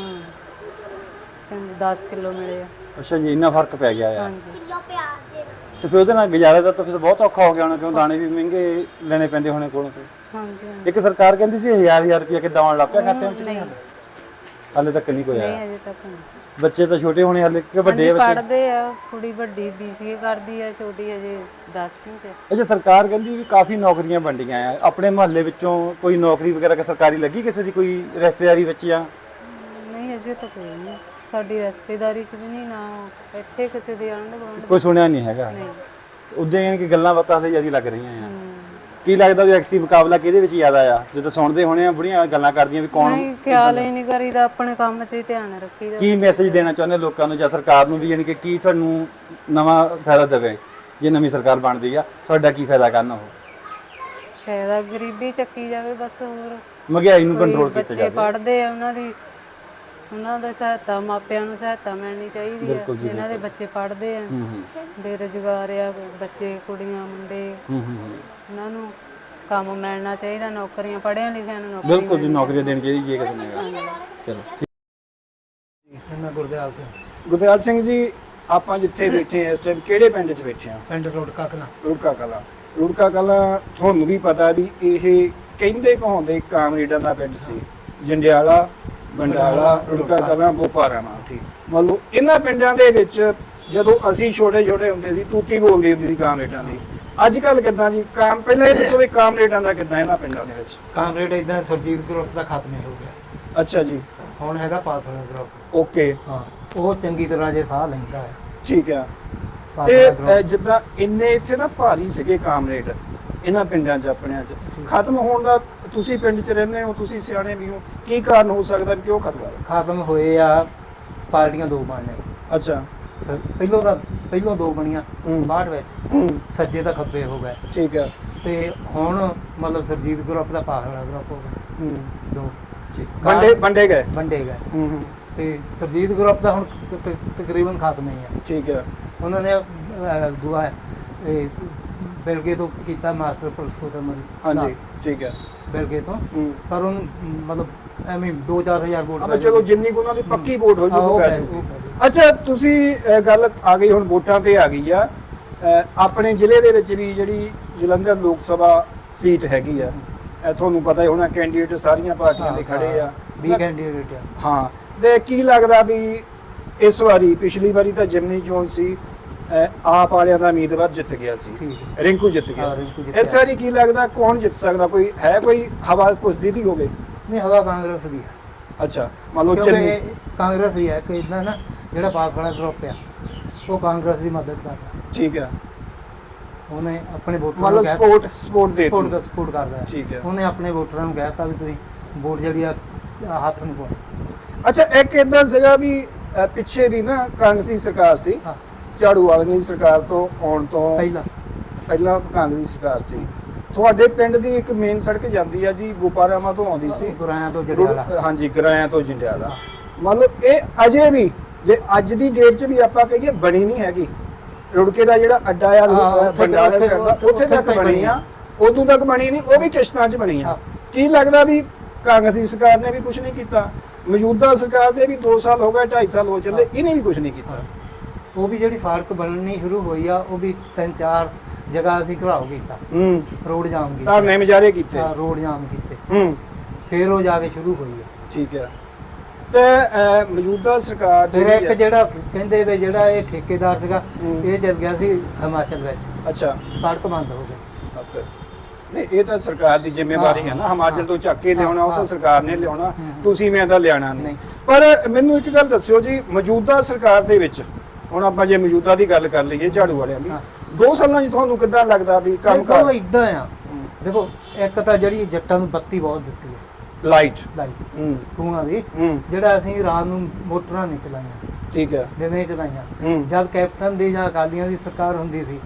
ਕਹਿੰਦੇ 10 ਕਿਲੋ ਮਿਲੇ ਆ। ਅੱਛਾ ਜੀ ਇੰਨਾ ਫ਼ਰਕ ਪੈ ਗਿਆ ਆ। ਹਾਂਜੀ। ਤੇ ਫਿਰ ਉਹਦੇ ਨਾਲ ਗੁਜ਼ਾਰਾ ਦਾ ਤਾਂ ਫਿਰ ਬਹੁਤ ਔਖਾ ਹੋ ਗਿਆ ਹੋਣਾ ਕਿਉਂ ਦਾਣੇ ਵੀ ਮਹਿੰਗੇ ਲੈਣੇ ਪੈਂਦੇ ਹੋਣੇ ਕੋਲੋਂ ਕੋਈ ਹਾਂਜੀ ਹਾਂਜੀ। ਇੱਕ ਸਰਕਾਰ ਕਹਿੰਦੀ ਸੀ ਹਜ਼ਾਰ ਹਜ਼ਾਰ ਰੁਪਏ ਕਿੱਦਾਂ ਆਉਣ ਲੱਗ ਪਿਆ ਖਾਤੇ ਵਿੱਚ? ਨਹੀਂ। ਹਾਲੇ ਤੱਕ ਨਹੀਂ ਕੋਈ ਆਇਆ। ਨਹੀਂ ਅਜੇ ਤੱਕ ਨਹੀਂ। ਬੱਚੇ ਤਾਂ ਛੋਟੇ ਹੋਣੇ ਹਲੇ ਕਿ ਵੱਡੇ ਬੱਚੇ। ਪੜਦੇ ਆ ਕੁੜੀ ਵੱਡੀ ਬੀਸੀਏ ਕਰਦੀ ਆ ਛੋਟੀ ਅਜੇ 10ਵੀਂ ਚ। ਅੱਛਾ ਸਰਕਾਰ ਕਹਿੰਦੀ ਵੀ ਕਾਫੀ ਨੌਕਰੀਆਂ ਵੰਡੀਆਂ ਆ। ਆਪਣੇ ਮਹੱਲੇ ਵਿੱਚੋਂ ਕੋਈ ਨੌਕਰੀ ਵਗੈਰਾ ਕਿ ਸਰਕਾਰੀ ਲੱਗੀ ਕਿਸੇ ਦੀ ਕੋਈ ਰਿਸ਼ਤੇਦਾਰੀ ਵਿੱਚ ਜਾਂ? ਨਹੀਂ ਅਜੇ ਤਾਂ ਕੋਈ ਨਹੀਂ। ਸਾਡੀ ਰਿਸ਼ਤੇਦਾਰੀ ਚ ਵੀ ਨਹੀਂ ਨਾ ਇੱਥੇ ਕਿਸੇ ਦੇ ਆਂਢ ਗੁਆਂਢ ਕੋਈ ਸੁਣਿਆ ਨਹੀਂ ਹੈਗਾ। ਨਹੀਂ। ਉਦੋਂ ਯਾਨੀ ਕਿ ਗੱਲਾਂ ਬਾਤਾਂ ਤੇ ਜ਼ਿਆਦਾ ਲੱਗ ਰਹੀਆਂ ਆ। ਕੀ ਲੱਗਦਾ ਵੀ ਐਕਟਿਵ ਮੁਕਾਬਲਾ ਕਿਹਦੇ ਵਿੱਚ ਜ਼ਿਆਦਾ ਆ? ਜਦੋਂ ਸੁਣਦੇ ਹੋਣੇ ਆ ਬੁੜੀਆਂ ਗੱਲਾਂ ਕਰਦੀਆਂ ਵੀ ਕੌਣ ਨਹੀਂ ਖਿਆਲ ਹੀ ਨਹੀਂ ਕਰੀਦਾ ਆਪਣੇ ਕੰਮ 'ਚ ਹੀ ਧਿਆਨ ਰੱਖੀਦਾ। ਕੀ ਮੈਸੇਜ ਦੇਣਾ ਚਾਹੁੰਦੇ ਲੋਕਾਂ ਨੂੰ ਜਾਂ ਸਰਕਾਰ ਨੂੰ ਵੀ ਯਾਨੀ ਕਿ ਕੀ ਤੁਹਾਨੂੰ ਨਵਾਂ ਫਾਇਦਾ ਦੇਵੇ ਜੇ ਨਵੀਂ ਸਰਕਾਰ ਬਣਦੀ ਆ ਤੁਹਾਡਾ ਕੀ ਫਾਇਦਾ ਕਰਨ ਉਹ? ਫਾਇਦਾ ਗਰੀਬੀ ਚੱਕੀ ਜਾਵੇ ਬਸ ਹੋਰ। ਮਹਿੰਗਾਈ ਨੂੰ ਕੰਟਰੋਲ ਕੀਤਾ ਬੱਚੇ ਜਾਵੇ। ਪੜ੍ਹਦੇ ਆ ਉਹਨਾਂ ਦੀ ਉਹਨਾਂ ਦਾ ਸਹਾਇਤਾ ਮਾਪਿਆਂ ਨੂੰ ਸਹਾਇਤਾ ਮਿਲਣੀ ਚਾਹੀਦੀ ਹੈ ਜਿਨ੍ਹਾਂ ਦੇ ਬੱਚੇ ਪੜ੍ਹਦੇ ਆ। ਬੇਰੁਜ਼ਗਾਰ ਆ ਬੱਚੇ ਕੁੜੀਆਂ ਮੁੰਡੇ। ਹੂੰ ਹੂੰ ਹੂੰ। ਉਹਨਾਂ ਨੂੰ ਕੰਮ ਮਿਲਣਾ ਚਾਹੀਦਾ ਨੌਕਰੀਆਂ ਪੜ੍ਹਿਆਂ ਲਿਖਿਆਂ ਨੂੰ ਨੌਕਰੀ ਬਿਲਕੁਲ ਜੀ ਨੌਕਰੀਆਂ ਦੇਣੀ ਚਾਹੀਦੀ। ਜੇ ਕਿਸੇ ਨੇ ਚਲੋ ਠੀਕ। ਮੈਂ ਸਿੰਘ। ਜੀ ਆਪਾਂ ਜਿੱਥੇ ਬੈਠੇ ਆ ਇਸ ਟਾਈਮ ਕਿਹੜੇ ਪਿੰਡ 'ਚ ਬੈਠੇ ਆ ਪਿੰਡ ਰੋਡ ਕਕਨਾ ਰੁੜਕਾ ਕਲਾ। ਰੁੜਕਾ ਕਲਾ ਤੁਹਾਨੂੰ ਵੀ ਪਤਾ ਵੀ ਇਹ ਕਹਿੰਦੇ ਕਹਾਉਂਦੇ ਕਾਮਰੇਡਾਂ ਦਾ ਪਿੰਡ ਸੀ। ਜੰਡਿਆਲਾ ਬੰਡਾਲਾ ਰੁੜਕਾ ਕਲਾ ਬੋਪਾਰਾਮਾ ਮੰਨ ਲਓ ਇਹਨਾਂ ਪਿੰਡਾਂ ਦੇ ਵਿੱਚ ਜਦੋਂ ਅਸੀਂ ਛੋਟੇ ਛੋਟੇ ਹੁੰਦੇ ਸੀ ਤੂਤੀ ਬੋਲਦੀ ਹੁੰਦੀ ਸੀ ਕਾਮਰੇਡਾਂ ਦੀ? ਅੱਜ ਕੱਲ ਕਿੱਦਾਂ ਜੀ? ਕਾਮ ਪਹਿਲਾਂ ਇਹ ਦੱਸੋ ਵੀ ਕਾਮਰੇਡਾਂ ਦਾ ਕਿੱਦਾਂ ਇਹਨਾਂ ਪਿੰਡਾਂ ਦੇ ਵਿੱਚ? ਕਾਮਰੇਡ ਇਦਾਂ ਸਰਜੀਤ ਗਰੁੱਪ ਦਾ ਖਤਮ ਹੀ ਹੋ ਗਿਆ। ਅੱਛਾ ਜੀ। ਹੁਣ ਹੈਗਾ ਪਾਸਵਾਨ ਗਰੁੱਪ। ਓਕੇ। ਹਾਂ ਉਹ ਚੰਗੀ ਤਰ੍ਹਾਂ ਜੇ ਸਾਹ ਲੈਂਦਾ ਹੈ। ਠੀਕ ਆ। ਤੇ ਜਿੱਦਾਂ ਇੰਨੇ ਇੱਥੇ ਨਾ ਭਾਰੀ ਸੀਗੇ ਕਾਮਰੇਡ ਇਹਨਾਂ ਪਿੰਡਾਂ 'ਚ ਆਪਣਿਆਂ 'ਚ। ਖਤਮ ਹੋਣ ਦਾ ਤੁਸੀਂ ਪਿੰਡ 'ਚ ਰਹਿੰਦੇ ਹੋ ਤੁਸੀਂ ਸਿਆਣੇ ਵੀ ਹੋ ਕੀ ਕਾਰਨ ਹੋ ਸਕਦਾ ਵੀ ਕਿਉਂ ਖਤਮ ਖਤਮ ਹੋਏ ਆ ਪਾਰਟੀਆਂ ਦੋ ਬਣਨੇ। ਅੱਛਾ। ਪਹਿਲੋਂ ਤਾਂ ਪਹਿਲੋਂ ਦੋ ਬਣੀਆਂ ਹੂੰ। ਬਾਅਦ ਵਿੱਚ। ਹੂੰ। ਸੱਜੇ ਤਾਂ ਖੱਬੇ ਹੋ ਗਏ। ਠੀਕ ਆ। ਤੇ ਹੁਣ ਮਤਲਬ ਸਰਜੀਤ ਗਰੁੱਪ ਦਾ ਪਾਸਵਾਨ ਗਰੁੱਪ ਹੋ ਗਿਆ। ਹੂੰ। ਦੋ। ਵੰਡੇ ਵੰਡੇ ਗਏ? ਵੰਡੇ ਗਏ। ਹੂੰ ਹੂੰ। ਤੇ ਸਰਜੀਤ ਗਰੁੱਪ ਦਾ ਹੁਣ ਤ- ਤ- ਤਕਰੀਬਨ ਖਤਮ ਹੀ ਆ। ਠੀਕ ਆ। ਉਹਨਾਂ ਨੇ ਅਹ, ਦੁਆ ਇਹ ਬੈਲਗੇ ਤੋਂ ਕੀਤਾ ਮਾਸਟਰ ਪਰਸੋਤਮ ਹਾਂਜੀ ਠੀਕ ਆ। ਬੈਲਗੇ ਤੋਂ। ਹੂੰ। ਪਰ ਉਹਨੂੰ ਮਤਲਬ ਐਵੇਂ 2-4000 ਵੋਟ ਅਬੇ ਚਲੋ ਜਿੰਨੀ ਕੁ ਉਹਨਾਂ ਦੀ ਪੱਕੀ ਵੋਟ ਹੋ ਜੂ ਉਹ ਪੈ ਉਹ ਪੈ ਅੱਛਾ ਤੁਸੀਂ ਅ, ਗੱਲ ਆ ਗਈ ਹੁਣ ਵੋਟਾਂ ਤੇ ਆ ਗਈ ਆ। ਅ, ਆਪਣੇ ਜ਼ਿਲ੍ਹੇ ਦੇ ਵਿੱਚ ਵੀ ਜਿਹੜੀ ਜਲੰਧਰ ਲੋਕ ਸਭਾ ਸੀਟ ਹੈਗੀ ਆ ਅ, ਤੁਹਾਨੂੰ ਪਤਾ ਹੀ ਹੋਣਾ ਕੈਂਡੀਡੇਟ ਸਾਰੀਆਂ ਪਾਰਟੀਆਂ ਦੇ ਖੜੇ ਆ। 20 ਕੈਂਡੀਡੇਟ ਆ। ਹਾਂ ਤੇ ਕੀ ਲੱਗਦਾ ਵੀ ਇਸ ਵਾਰੀ ਪਿਛਲੀ ਵਾਰੀ ਤਾਂ ਜਿਮਨੀ ਚੋਣ ਸੀ ਅ, ਆਪ ਵਾਲਿਆਂ ਦਾ ਉਮੀਦਵਾਰ ਜਿੱਤ ਗਿਆ ਸੀ। ਠੀਕ ਰਿੰਕੂ ਜਿੱਤ ਗਿਆ ਹਾਂ। ਰਿੰਕੂ। ਇਸ ਵਾਰੀ ਕੀ ਲੱਗਦਾ ਕੌਣ ਜਿੱਤ ਸਕਦਾ? ਕੋਈ ਹੈ ਕੋਈ ਹਵਾ ਕੁਝ ਦੀਦੀ ਹੋਵੇ? ਨਹੀਂ ਹਵਾ ਕਾਂਗਰਸ ਦੀ ਆ। ਅੱਛਾ ਮੰਨ ਲਓ ਕਿਉਂਕਿ ਚੰਨੀ। ਇਹ ਕਾਂਗਰਸ ਹੀ ਹੈ ਕਿ ਇਦਾਂ ਨਾ ਜਿਹੜਾ ਪਾਸ ਵਾਲਾ ਗਰੁੱਪ ਆ ਉਹ ਕਾਂਗਰਸ ਦੀ ਮਦਦ ਕਰਦਾ। ਠੀਕ ਹੈ ਉਹਨੇ ਆਪਣੇ ਵੋਟਰਾਂ ਮੰਨ ਲਓ ਕਹਿ- ਸਪੋਰਟ ਸਪੋਰਟ ਦੇ ਸਪੋਰਟ ਦਿੱਤੀ। ਦਾ ਸਪੋਰਟ ਕਰਦਾ ਹੈ। ਠੀਕ ਹੈ। ਉਹਨੇ ਆਪਣੇ ਵੋਟਰਾਂ ਨੂੰ ਕਹਿਤਾ ਵੀ ਤੁਸੀਂ ਵੋਟ ਜਿਹੜੀ ਆ ਆਹ ਹੱਥ ਨੂੰ ਪਾਉਣੀ ਅੱਛਾ ਇੱਕ ਇਦਾਂ ਸੀਗਾ ਵੀ ਅ, ਪਿੱਛੇ ਵੀ ਨਾ ਕਾਂਗਰਸੀ ਸਰਕਾਰ ਸੀ। ਹਾਂ। ਝਾੜੂ ਵਾਲੀ ਦੀ ਸਰਕਾਰ ਤੋਂ ਆਉਣ ਤੋਂ ਪਹਿਲਾਂ। ਪਹਿਲਾਂ ਕਾਂਗਰਸੀ ਸਰਕਾਰ ਸੀ। ਤੁਹਾਡੇ ਪਿੰਡ ਦੀ ਇੱਕ ਮੇਨ ਸੜਕ ਜਾਂਦੀ ਆ ਜੀ ਗੋਪਾਰਾਮਾ ਤੋਂ ਆਉਂਦੀ ਸੀ। ਗੁਰਾਇਆਂ ਤੋਂ ਜੜਿਆਲਾ ਹਾਂਜੀ ਗਰਾਇਆਂ ਤੋਂ ਜੰਡਿਆਲਾ। ਮੰਨ ਲਓ ਇਹ ਅਜੇ ਵੀ ਜੇ ਅੱਜ ਦੀ ਡੇਟ 'ਚ ਵੀ ਆਪਾਂ ਕਹੀਏ ਬਣੀ ਨਹੀਂ ਹੈਗੀ। ਰੁੜਕੇ ਦਾ ਜਿਹੜਾ ਅੱਡਾ ਆ ਬੰਡਾਲਾ ਸਾਈਡ ਦਾ ਉੱਥੇ- ਤੱਕ ਬਣੀ ਆ। ਉਦੋਂ ਤੱਕ ਬਣੀ ਨਹੀਂ ਉਹ ਵੀ ਕਿਸ਼ਤਾਂ 'ਚ ਬਣੀ ਆ। ਕੀ ਲੱਗਦਾ ਵੀ ਕਾਂਗਰਸੀ ਸਰਕਾਰ ਨੇ ਵੀ ਕੁਝ ਨਹੀਂ ਕੀਤਾ? ਮੌਜੂਦਾ ਸਰਕਾਰ ਦੇ ਵੀ 2 ਸਾਲ ਹੋ ਗਏ 2.5 ਸਾਲ ਹੋ ਚੱਲੇ ਇਹਨੇ ਵੀ ਕੁਝ ਨਹੀਂ ਕੀਤਾ। ਉਹ ਵੀ ਜਿਹੜੀ ਸੜਕ ਬਣਨੀ ਸ਼ੁਰੂ ਹੋਈ ਆ ਉਹ ਵੀ ਤਿੰਨ ਚਾਰ ਜਗ੍ਹਾ ਅਸੀਂ ਘਰਾਓ ਕੀਤਾ। ਹੂੰ। ਰੋਡ ਜਾਮ ਕੀਤਾ। ਧਰਨੇ ਮਜਾਰੇ ਕੀਤੇ। ਹਾਂ, ਰੋਡ ਜਾਮ ਕੀਤੇ। ਹੂੰ। ਫਿਰ ਉਹ ਜਾ ਕੇ ਸ਼ੁਰੂ ਹੋਈ ਆ। ਠੀਕ ਹੈ ਤੇ ਅਹ, ਮੌਜੂਦਾ ਸਰਕਾਰ ਫਿਰ ਜਿਹੜੀ ਇੱਕ ਹੈ- ਜਿਹੜਾ ਕਹਿੰਦੇ ਵੀ ਜਿਹੜਾ ਇਹ ਠੇਕੇਦਾਰ ਸੀਗਾ ਹੂੰ। ਇਹ ਚੱਲ ਗਿਆ ਸੀ ਹਿਮਾਚਲ ਵਿੱਚ। ਅੱਛਾ। ਸੜਕ ਬੰਦ ਹੋ ਗਈ। ਓਕੇ। ਨਹੀਂ ਇਹ ਤਾਂ ਸਰਕਾਰ ਦੀ ਜ਼ਿੰਮੇਵਾਰੀ ਹੈ ਨਾ। ਹਾਂ, ਹਿਮਾਚਲ ਤੋਂ ਚੱਕ ਕੇ ਲਿਆਉਣਾ ਉਹ ਤਾਂ ਹਾਂ। ਸਰਕਾਰ ਨੇ ਲਿਆਉਣਾ। ਹੂੰ। ਤੁਸੀਂ ਮੈਂ ਤਾਂ ਲਿਆਣਾ ਨਹੀਂ। ਨਹੀਂ। ਪਰ ਮੈਨੂੰ ਇੱਕ ਗੱਲ ਦੱਸਿਓ ਜੀ ਮੌਜੂਦਾ ਸਰਕਾਰ ਦੇ ਵਿੱਚ ਹੁਣ ਆਪਾਂ ਜੇ ਮੌਜੂਦਾ ਦੀ ਗੱਲ ਕਰ ਲਈਏ ਝਾੜੂ ਵਾਲਿਆਂ ਦੀ ਹਾਂ। ਦੋ ਸਾਲਾਂ 'ਚ ਤੁਹਾਨੂੰ ਕਿੱਦਾਂ ਲੱਗਦਾ ਵੀ ਕੰਮ ਕਰ ਇਦਾਂ ਆ। ਦੇਖੋ ਇੱਕ ਤਾਂ ਜਿਹੜੀ ਜੱਟਾਂ ਨੂੰ ਬੱਤੀ ਬਹੁਤ ਦਿੱਤੀ ਹੈ। ਲਾਈਟ ਲਾਈਟ ਹੂੰ। ਸਕੂਲਾਂ ਦੀ। ਹੂੰ। ਜਿਹੜਾ ਅਸੀਂ ਰਾਤ ਨੂੰ ਮੋਟਰਾਂ ਨਹੀਂ ਚਲਾਈਆਂ। ਠੀਕ ਹੈ। ਦਿਨੇ ਹੀ ਚਲਾਈਆਂ। ਹੂੰ। ਜਦ ਕੈਪਟਨ ਦੀ ਜਾਂ ਅਕਾਲੀਆਂ ਦੀ ਸਰਕਾਰ ਹੁੰਦੀ ਸੀ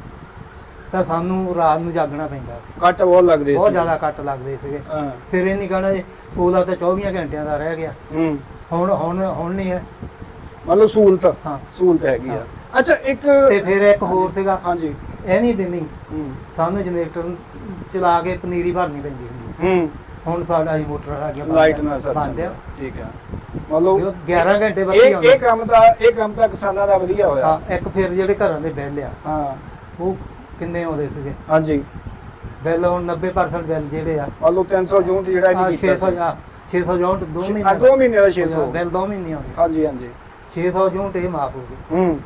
ਤਾਂ ਸਾਨੂੰ ਰਾਤ ਨੂੰ ਜਾਗਣਾ ਪੈਂਦਾ ਸੀ। ਕੱਟ ਬਹੁਤ ਲੱਗਦੇ ਬਹੁਤ ਸੀ। ਜ਼ਿਆਦਾ ਕੱਟ ਲੱਗਦੇ ਸੀਗੇ। ਹਾਂ। ਫਿਰ ਇਹ ਨਹੀਂ ਕਹਣਾ ਕੋਲਾ ਤਾਂ 24 ਘੰਟਿਆਂ ਦਾ ਰਹਿ ਗਿਆ। ਹੂੰ। ਹੁਣ ਹੁਣ ਹੁਣ ਨਹੀਂ ਹੈ। ਮਤਲਬ ਸਹੂਲਤ। ਹਾਂ। ਸਹੂਲਤ ਹੈਗੀ ਆ। ਅੱਛਾ ਇੱਕ ਤੇ ਫਿਰ ਇੱਕ ਹੋਰ ਸੀਗਾ। ਹਾਂਜੀ। ਇਹ ਨਹੀਂ ਦਿਨੀ ਹੂੰ। ਸਾਨੂੰ ਜਨਰੇਟਰ ਚਲਾ ਕੇ ਪਨੀਰੀ ਭਰਨੀ ਪੈਂਦੀ ਹੁੰਦੀ ਸੀ। ਹੂੰ। ਹੁਣ ਸਾਡਾ ਹੀ ਮੋਟਰ ਸਾਡੀਆਂ ਲਾਈਟ ਆ। ਨਾਲ ਸਰ ਬੰਦ ਆ ਠੀਕ ਹੈ। ਮਤਲਬ 11 ਘੰਟੇ ਬੱਤੀ ਇਹ ਆਉਂਦੀ। ਇਹ ਕੰਮ ਤਾਂ ਇਹ ਕੰਮ ਤਾਂ ਕਿਸਾਨਾਂ ਦਾ ਵਧੀਆ ਹੋਇਆ। ਹਾਂ ਇੱਕ ਫਿਰ ਜਿਹੜੇ ਘਰਾਂ ਦੇ ਬਿੱਲ ਆ। ਹਾਂ। ਉਹ ਕਿੰਨੇ ਆਉਂਦੇ ਸੀਗੇ? ਹਾਂਜੀ। ਬਿੱਲ ਹੁਣ 90% ਬਿੱਲ ਜਿਹੜੇ ਆ। ਮੰਨ ਲਓ 300 ਜੂਨ ਦੀ ਜਿਹੜਾ ਆਹ ਇਹਨੇ ਕੀਤਾ 600 ਆ 600 ਜੌਂਟ 2 ਸੀ। ਮਹੀਨੇ ਆ, ਦੋ ਮਹੀਨੇ ਦਾ 600 ਬਿੱਲ 2 ਮਹੀਨੇ ਆਉਂਦੇ। ਹਾਂਜੀ ਹਾਂਜੀ। 600 ਯੂਨਿਟ ਇਹ ਮਾਫ ਹੋ ਗਏ। ਹੂੰ।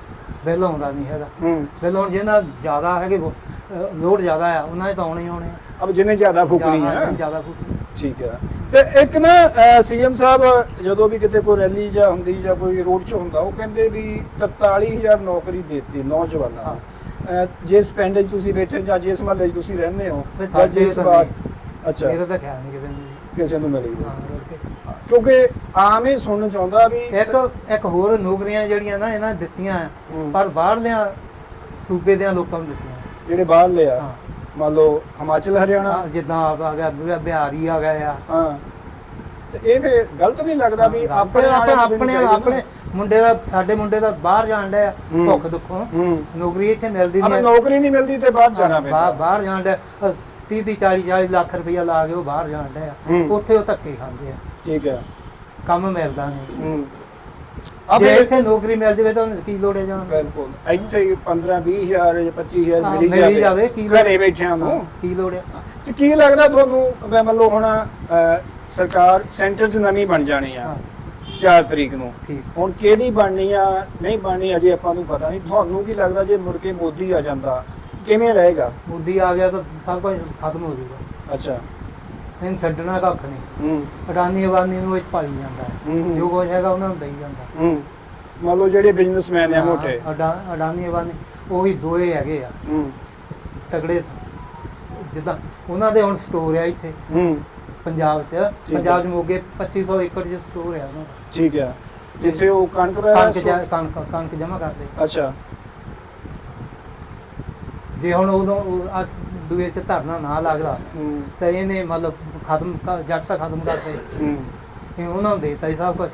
ਬਿੱਲ ਆਉਂਦਾ ਨਹੀਂ ਹੈਗਾ। ਹੂੰ। ਬਿੱਲ ਹੁਣ ਜਿਹਨਾਂ ਜ਼ਿਆਦਾ ਹੈਗੇ ਲੋਡ ਜ਼ਿਆਦਾ ਆ ਉਹਨਾਂ ਦੇ ਤਾਂ ਆਉਣੇ ਹੀ ਆਉਣੇ ਆ। ਅਬ ਜਿਹਨੇ ਜ਼ਿਆਦਾ ਫੂਕਣੀ ਆ। ਜ਼ਿਆਦਾ ਫੂਕਣੀ। ਠੀਕ ਹੈ ਤੇ ਇੱਕ ਨਾ ਸੀਐਮ ਸਾਹਿਬ ਜਦੋਂ ਵੀ ਕਿਤੇ ਕੋਈ ਰੈਲੀ ਜਾਂ ਹੁੰਦੀ ਜਾਂ ਕੋਈ ਰੋਡ ਸ਼ੋ ਹੁੰਦਾ ਉਹ ਕਹਿੰਦੇ ਵੀ 43000 ਨੌਕਰੀ ਦੇਤੀ ਨੌਜਵਾਨਾਂ ਨੂੰ। ਜਿਸ ਪਿੰਡ 'ਚ ਤੁਸੀਂ ਬੈਠੇ ਜਾਂ ਜਿਸ ਮਹੱਲੇ 'ਚ ਤੁਸੀਂ ਰਹਿੰਦੇ ਹੋ ਜਾਂ ਜਿਸ ਵਾਰ। ਅੱਛਾ। ਮੇਰਾ ਤਾਂ ਖਿਆਲ ਨਹੀਂ ਕਿਸੇ ਨੂੰ। ਕਿਸੇ ਨੂੰ ਮਿਲੀ ਹਾਂ। ਰੋਡ ਕੇ ਕਿਉਂਕਿ ਆਮ ਹੀ ਸੁਣਨ ਚਾਹੁੰਦਾ ਵੀ ਇੱਕ ਇੱਕ ਹੋਰ ਨੌਕਰੀਆਂ ਜਿਹੜੀਆਂ ਨਾ ਇਹਨਾਂ ਦਿੱਤੀਆਂ ਆ, ਹੂੰ। ਪਰ ਬਾਹਰਲਿਆਂ ਸੂਬੇ ਦੇ ਲੋਕਾਂ ਨੂੰ ਦਿੱਤੀਆਂ। ਜਿਹੜੇ ਬਾਹਰ ਲਿਆ ਹਾਂ। ਮੰਨ ਲਓ ਹਿਮਾਚਲ ਹਰਿਆਣਾ। ਜਿੱਦਾਂ ਆਪ ਆ ਗਿਆ ਬਿ- ਬਿਹਾਰੀ ਆ ਗਿਆ ਆ। ਹਾਂ। ਤੇ ਇਹ ਫੇ ਗਲਤ ਨਹੀਂ ਲੱਗਦਾ ਵੀ ਆਪਣੇ ਆਪਣੇ ਆਪਣੇ ਆਪਣੇ ਮੁੰਡੇ ਦਾ ਸਾਡੇ ਮੁੰਡੇ ਦਾ ਬਾਹਰ ਜਾਣ ਡਿਆ ਹੂੰ। ਭੁੱਖ ਦੁੱਖੋਂ। ਹੂੰ। ਨੌਕਰੀ ਇੱਥੇ ਮਿਲਦੀ ਅਬ ਨਹੀਂ ਨੌਕਰੀ ਨਹੀਂ ਮਿਲਦੀ ਤੇ ਬਾਹਰ ਜਾਣਾ ਪੈਂਦਾ। ਬਾਹਰ ਜਾਣ ਡਿਆ। 30 30 40 40 ਲੱਖ ਰੁਪਈਆ ਲਾ ਕੇ ਉਹ ਬਾਹਰ ਜਾਣ ਡਿਆ। ਹੂੰ। ਉੱਥੇ ਉਹ ਧੱਕੇ ਖਾਂਦੇ ਆ। ਠੀਕ ਹੈ। ਕੰਮ ਮਿਲਦਾ ਨਹੀਂ। ਹੂੰ। ਅਬ ਜੇ ਇੱਥੇ ਨੌਕਰੀ ਮਿਲ ਜਾਵੇ ਤਾਂ ਕੀ ਲੋੜ ਹੈ ਜਾਣ ਦੀ? ਬਿਲਕੁਲ। ਇੱਥੇ 15 20000 ਜਾਂ 25000 ਹਾਂ, ਮਿਲੀ ਮਿਲੀ ਜਾਵੇ। ਜਾਵੇ, ਕੀ ਘਰੇ ਬੈਠਿਆਂ ਨੂੰ। ਕੀ ਲੋੜ ਹੈ? ਤੇ ਕੀ ਲੱਗਦਾ ਤੁਹਾਨੂੰ ਮੈਂ ਮੰਨ ਲਓ ਹੁਣ ਅਹ, ਸਰਕਾਰ ਸੈਂਟਰ 'ਚ ਨਵੀਂ ਬਣ ਜਾਣੀ ਆ ਹਾਂ। 4 ਤਰੀਕ ਨੂੰ। ਠੀਕ। ਹੁਣ ਕਿਹਦੀ ਬਣਨੀ ਆ ਨਹੀਂ ਬਣਨੀ ਅਜੇ ਆਪਾਂ ਨੂੰ ਪਤਾ ਨਹੀਂ। ਤੁਹਾਨੂੰ ਕੀ ਲੱਗਦਾ ਜੇ ਮੁੜ ਕੇ ਮੋਦੀ ਆ ਜਾਂਦਾ ਕਿਵੇਂ ਰਹੇਗਾ? ਮੋਦੀ ਆ ਗਿਆ ਤਾਂ ਸਭ ਕੁਝ ਖਤਮ ਹੋ ਜਾਊਗਾ। ਅੱਛਾ। ਇਹਨੂੰ ਛੱਡਣਾ ਕੱਖ ਨਹੀਂ। ਹੂੰ। ਅਡਾਨੀ ਅਬਾਨੀ ਨੂੰ ਇਹ ਪਾਲੀ ਜਾਂਦਾ ਹੈ। ਹੂੰ। ਜੋ ਕੁਝ ਹੈਗਾ ਉਹਨਾਂ ਨੂੰ ਦੇਈ ਜਾਂਦਾ। ਹੂੰ। ਮੰਨ ਲਓ ਜਿਹੜੇ ਬਿਜ਼ਨਸਮੈਨ ਆ ਮੋਟੇ। ਹਾਂ, ਅਡਾ- ਅਡਾਨੀ ਅਬਾਨੀ ਉਹ ਵੀ ਦੋਏ ਹੈਗੇ ਆ। ਹੂੰ। ਤਗੜੇ ਜਿੱਦਾਂ ਉਹਨਾਂ ਦੇ ਹੁਣ ਸਟੋਰ ਆ ਇੱਥੇ। ਹੂੰ। ਪੰਜਾਬ 'ਚ। ਹੈ। ਪੰਜਾਬ 'ਚ ਮੋਗੇ 2500 ਏਕੜ 'ਚ ਸਟੋਰ ਆ ਉਹਨਾਂ ਦਾ। ਠੀਕ ਆ। ਜਿੱਥੇ ਉਹ ਕਣਕ ਵਗੈਰਾ ਕਣਕ ਜਾ- ਕਣਕ ਕਣਕ ਜਮਾ ਕਰਦੇ। ਅੱਛਾ। ਜੇ ਹੁਣ ਉਦੋਂ ਉਹ ਆਹ ਦੂਏ 'ਚ ਧਰਨਾ ਨਾ ਲੱਗਦਾ ਹੂੰ। ਤਾਂ ਇਹਨੇ ਮਤਲਬ ਖਤਮ ਕਰ- ਜੱਟ ਸਾ ਖਤਮ ਕਰਤੇ ਹੂੰ। ਇਹ ਉਹਨਾਂ ਨੂੰ ਦੇਤਾ ਸਭ ਕੁਝ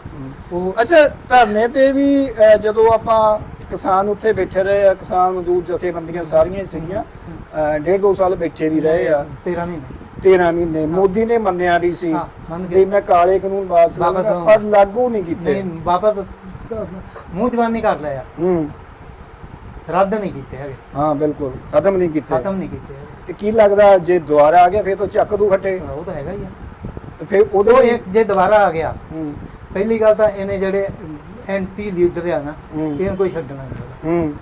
ਉਹ ਅੱਛਾ ਧਰਨੇ ਤੇ ਵੀ ਅਹ, ਜਦੋਂ ਆਪਾਂ ਕਿਸਾਨ ਉੱਥੇ ਬੈਠੇ ਰਹੇ ਆ ਕਿਸਾਨ ਮਜ਼ਦੂਰ ਜਥੇਬੰਦੀਆਂ ਸਾਰੀਆਂ ਹੀ ਸੀਗੀਆਂ ਅਹ, ਡੇਢ ਦੋ ਸਾਲ ਬੈਠੇ ਵੀ ਰਹੇ ਆ। 13 ਮਹੀਨੇ। 13 ਮਹੀਨੇ। ਮੋਦੀ ਨੇ ਮੰਨਿਆ ਵੀ ਸੀ ਹਾਂ, ਮੰਨ ਵੀ ਗਏ। ਮੈਂ ਕਾਲੇ ਕਾਨੂੰਨ ਵਾਪਸ ਪਰ ਲਾਗੂ ਨਹੀਂ ਕੀਤੇ। ਨਹੀਂ ਵਾਪਸ ਮੂੰਹ ਜਵਾਨੀ ਕਰ ਲਿਆ। ਹੂੰ। ਰੱਦ ਨਹੀਂ ਕੀਤੇ ਹੈਗੇ। ਹਾਂ ਬਿਲਕੁਲ। ਖਤਮ ਨਹੀਂ ਕੀਤੇ। ਖਤਮ ਨਹੀਂ ਕੀਤੇ ਹੈਗੇ। ਤੇ ਕੀ ਲੱਗਦਾ ਜੇ ਦੁਬਾਰਾ ਆ ਗਿਆ ਫਿਰ ਤਾਂ ਚੱਕ ਦੂ ਫੱਟੇ ਉਹ ਤਾਂ ਹੈਗਾ ਹੀ ਆ। ਤੇ ਫਿਰ ਉਹਦੇ ਉਹ ਲਈ- ਇੱਕ ਜੇ ਦੁਬਾਰਾ ਆ ਗਿਆ ਹੂੰ। ਪਹਿਲੀ ਗੱਲ ਤਾਂ ਇਹਨੇ ਜਿਹੜੇ ਐਂਟੀ ਲੀਡਰ ਆ ਨਾ ਹੂੰ। ਇਹਨਾਂ ਕੋਈ ਛੱਡਣਾ ਨਹੀਂ ਹੈਗਾ। ਹੂੰ।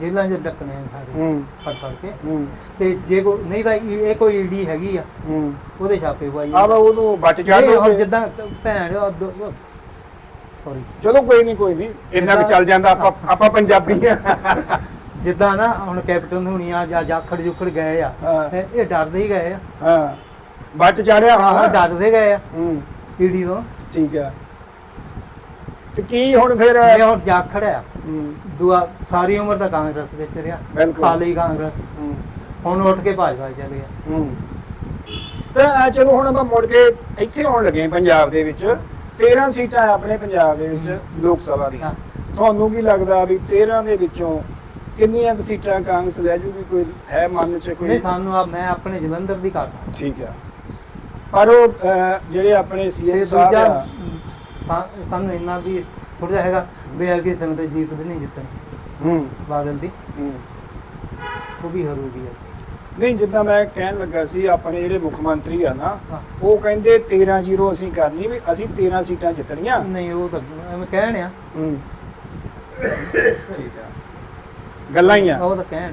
ਜੇਲ੍ਹਾਂ 'ਚ ਡੱਕਣੇ ਆ ਸਾਰੇ ਹੂੰ। ਫੜ ਫੜ ਕੇ। ਹੂੰ। ਤੇ ਜੇ ਕੋ ਨਹੀਂ ਤਾਂ ਇਹ ਇਹ ਕੋਈ ਈਡੀ ਹੈਗੀ ਆ ਹੂੰ। ਉਹਦੇ ਛਾਪੇ ਪਵਾਈ ਆ। ਵਾ ਉਹਨੂੰ ਬੱਟ ਚੜ ਨਹੀਂ, ਹੁਣ। ਜਿੱਦਾਂ ਭੈਣ ਸੌਰੀ ਚਲੋ ਕੋਈ ਨਹੀਂ ਕੋਈ ਨਹੀਂ। ਇੰਨਾ ਕੁ ਚੱਲ ਜਾਂਦਾ ਆਪਾਂ ਆਪਾਂ ਪੰਜਾਬੀ ਆ। ਜਿੱਦਾਂ ਨਾ ਹੁਣ ਕੈਪਟਨ ਹੋਣੀ ਆ ਜਾਂ ਜਾਖੜ ਜੁਖੜ ਗਏ ਆ ਹਾਂ। ਇਹ ਇਹ ਡਰਦੇ ਹੀ ਗਏ ਆ। ਹਾਂ। ਬੱਟ ਚੜਿਆ ਹਾਂ ਹਾਂ ਡਰਦੇ ਗਏ ਆ। ਹੂੰ। ਈਡੀ ਤੋਂ। ਠੀਕ ਆ। ਤੇ ਕੀ ਹੁਣ ਫਿਰ? ਇਹ ਹੁਣ ਜਾਖੜ ਆ। ਹੂੰ। ਦੁਆ ਸਾਰੀ ਉਮਰ ਤਾਂ ਕਾਂਗਰਸ ਵਿੱਚ ਰਿਹਾ। ਬਿਲਕੁਲ। ਖਾ ਲਈ ਕਾਂਗਰਸ। ਹੂੰ। ਹੁਣ ਉੱਠ ਕੇ ਭਾਜਪਾ 'ਚ ਚਲੇ ਗਿਆ। ਹੂੰ। ਤਾਂ ਆ ਚਲੋ ਹੁਣ ਆਪਾਂ ਮੁੜ ਕੇ ਇੱਥੇ ਆਉਣ ਲੱਗੇ ਹਾਂ ਪੰਜਾਬ ਦੇ ਵਿੱਚ। 13 ਸੀਟਾਂ ਆਪਣੇ ਪੰਜਾਬ ਦੇ ਵਿੱਚ ਲੋਕ ਸਭਾ ਦੀਆਂ। ਹਾਂ। ਤੁਹਾਨੂੰ ਕੀ ਲੱਗਦਾ ਵੀ 13 ਦੇ ਵਿੱਚੋਂ ਕਿੰਨੀਆਂ ਕੁ ਸੀਟਾਂ ਕਾਂਗਰਸ ਲੈ ਜੂਗੀ? ਕੋਈ ਹੈ ਮਨ 'ਚ ਕੋਈ? ਨਹੀਂ ਸਾਨੂੰ ਆ ਮੈਂ ਆਪਣੇ ਜਲੰਧਰ ਦੀ ਕਰਦਾ ਠੀਕ ਆ। ਪਰ ਉਹ ਅਹ, ਜਿਹੜੇ ਆਪਣੇ ਤੇ ਸੀਐਮ ਸਾਹਿਬ ਦੂਜਾ ਆ। ਸਾ- ਸਾਨੂੰ ਇੰਨਾ ਵੀ ਥੋੜਾ ਜਿਹਾ ਹੈਗਾ ਵੀ ਅੱਗੇ ਸੰਗਤ ਜੀਤ ਵੀ ਨਹੀਂ ਜਿੱਤਣੀ। ਹੂੰ। ਬਾਦਲ ਦੀ। ਹੂੰ। ਉਹ ਵੀ ਹਰੂਗੀ ਅੱਜ ਨਹੀਂ ਜਿੱਦਾਂ ਮੈਂ ਕਹਿਣ ਲੱਗਾ ਸੀ ਆਪਣੇ ਜਿਹੜੇ ਮੁੱਖ ਮੰਤਰੀ ਆ ਨਾ ਹਾਂ। ਉਹ ਕਹਿੰਦੇ 13 ਜ਼ੀਰੋ ਅਸੀਂ ਕਰਨੀ ਵੀ ਅਸੀਂ 13 ਸੀਟਾਂ ਜਿੱਤਣੀਆਂ। ਨਹੀਂ ਉਹ ਤਾਂ ਐਵੇਂ ਕਹਿਣ ਆ। ਹੂੰ। ਠੀਕ ਆ। ਗੱਲਾਂ ਹੀ ਆ। ਉਹ ਤਾਂ ਕਹਿਣ।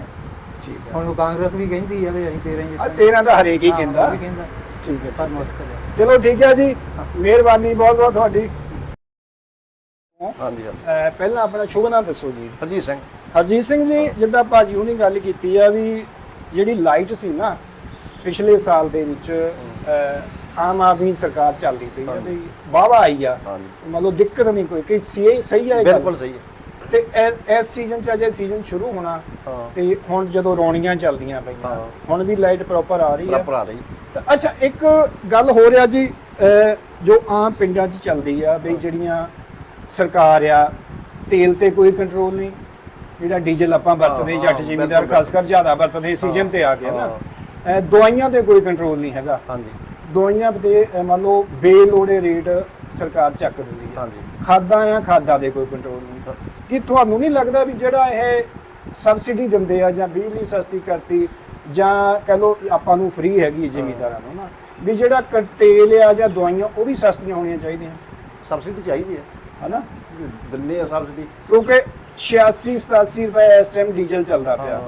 ਠੀਕ ਆ। ਹੁਣ ਉਹ ਕਾਂਗਰਸ ਵੀ ਕਹਿੰਦੀ ਆ ਵੀ ਅਸੀਂ 13 ਆ ਜਿੱਤਾਂਗੇ 13 ਦਾ ਹਰੇਕ ਹੀ ਹਾਂ, ਉਹ ਕਹਿੰਦਾ। ਵੀ ਕਹਿੰਦਾ। ਠੀਕ ਹੈ ਪਰ ਮੁਸ਼ਕਲ ਹੈ ਚਲੋ ਠੀਕ ਹੈ ਜੀ। ਮਿਹਰਬਾਨੀ ਬਹੁਤ ਬਹੁਤ ਤੁਹਾਡੀ। ਹਾਂਜੀ ਹਾਂਜੀ। ਅਹ ਪਹਿਲਾਂ ਆਪਣਾ ਸ਼ੁਭ ਨਾਮ ਦੱਸੋ ਜੀ। ਹਰਜੀਤ ਸਿੰਘ। ਹਰਜੀਤ ਸਿੰਘ ਜੀ ਜਿੱਦਾਂ ਭਾਜੀ ਹੁਣੀ ਗੱਲ ਕੀਤੀ ਆ ਵੀ ਜਿਹੜੀ ਲਾਈਟ ਸੀ ਨਾ ਪਿਛਲੇ ਸਾਲ ਦੇ ਵਿੱਚ ਅਹ, ਆਮ ਆਦਮੀ ਸਰਕਾਰ ਚੱਲਦੀ ਪਈ ਆ ਵੀ ਵਾਹਵਾ ਆਈ ਆ। ਹਾਂਜੀ। ਮਤਲਬ ਦਿੱਕਤ ਨਹੀਂ ਕੋਈ ਕਿ ਸਹੀ ਸਹੀ ਆ ਇਹ ਗੱਲ? ਬਿਲਕੁਲ ਸਹੀ ਹੈ ਤੇ ਐ- ਇਸ ਸੀਜ਼ਨ ਚ ਅਜੇ ਸੀਜ਼ਨ ਸ਼ੁਰੂ ਹੋਣਾ ਹਾਂ। ਤੇ ਹੁਣ ਜਦੋਂ ਰੌਣੀਆਂ ਚੱਲਦੀਆਂ ਪਈਆਂ ਹਾਂ। ਹੁਣ ਵੀ ਲਾਈਟ ਪ੍ਰੋਪਰ ਆ ਰਹੀ ਆ। ਬਰਾਬਰ ਆ ਰਹੀ। ਤਾਂ ਅੱਛਾ ਇੱਕ ਗੱਲ ਹੋ ਰਿਹਾ ਜੀ ਅਹ, ਜੋ ਆਮ ਪਿੰਡਾਂ 'ਚ ਚੱਲਦੀ ਆ ਵੀ ਜਿਹੜੀਆਂ ਸਰਕਾਰ ਆ ਤੇਲ ਤੇ ਕੋਈ ਕੰਟਰੋਲ ਨਹੀਂ ਜਿਹੜਾ ਡੀਜ਼ਲ ਆਪਾਂ ਵਰਤਦੇ ਹਾਂ, ਜੱਟ ਹਾਂ, ਜ਼ਿਮੀਂਦਾਰ ਬਿਲਕੁਲ। ਖਾਸ ਕਰ ਜ਼ਿਆਦਾ ਵਰਤਦੇ ਸੀਜ਼ਨ ਹਾਂ, ਤੇ ਆ ਗਿਆ ਨਾ। ਹਾਂ। ਅਹ, ਦਵਾਈਆਂ ਤੇ ਕੋਈ ਕੰਟਰੋਲ ਨਹੀਂ ਹੈਗਾ। ਹਾਂਜੀ। ਦਵਾਈਆਂ ਤੇ ਅਹ, ਮੰਨ ਲਓ ਬੇਲੋੜੇ ਰੇਟ ਸਰਕਾਰ ਚੱਕ ਦਿੰਦੀ ਹੈ ਹਾਂਜੀ। ਖਾਦਾਂ ਆ ਖਾਦਾਂ ਦੇ ਕੋਈ ਕੰਟਰੋਲ ਨਹੀਂ। ਕੀ ਤੁਹਾਨੂੰ ਨਹੀਂ ਲੱਗਦਾ ਵੀ ਜਿਹੜਾ ਇਹ ਸਬਸਿਡੀ ਦਿੰਦੇ ਆ ਜਾਂ ਬਿਜਲੀ ਸਸਤੀ ਕਰਤੀ ਜਾਂ ਕਹ ਲਓ ਆਪਾਂ ਨੂੰ ਫ੍ਰੀ ਹੈਗੀ ਜ਼ਿਮੀਂਦਾਰਾਂ ਨੂੰ ਨਾ ਵੀ ਜਿਹੜਾ ਤੇਲ ਆ ਜਾਂ ਦਵਾਈਆਂ ਉਹ ਵੀ ਸਸਤੀਆਂ ਹੋਣੀਆਂ ਚਾਹੀਦੀਆਂ। ਸਬਸਿਡੀ ਚਾਹੀਦੀ ਹੈ। ਹਨਾ? ਦਿੰਨੇ ਆ ਸਬਸਿਡੀ। ਕਿਉਂਕਿ 86 87 ਰੁਪਏ ਇਸ ਟਾਈਮ ਡੀਜ਼ਲ ਚੱਲਦਾ ਪਿਆ।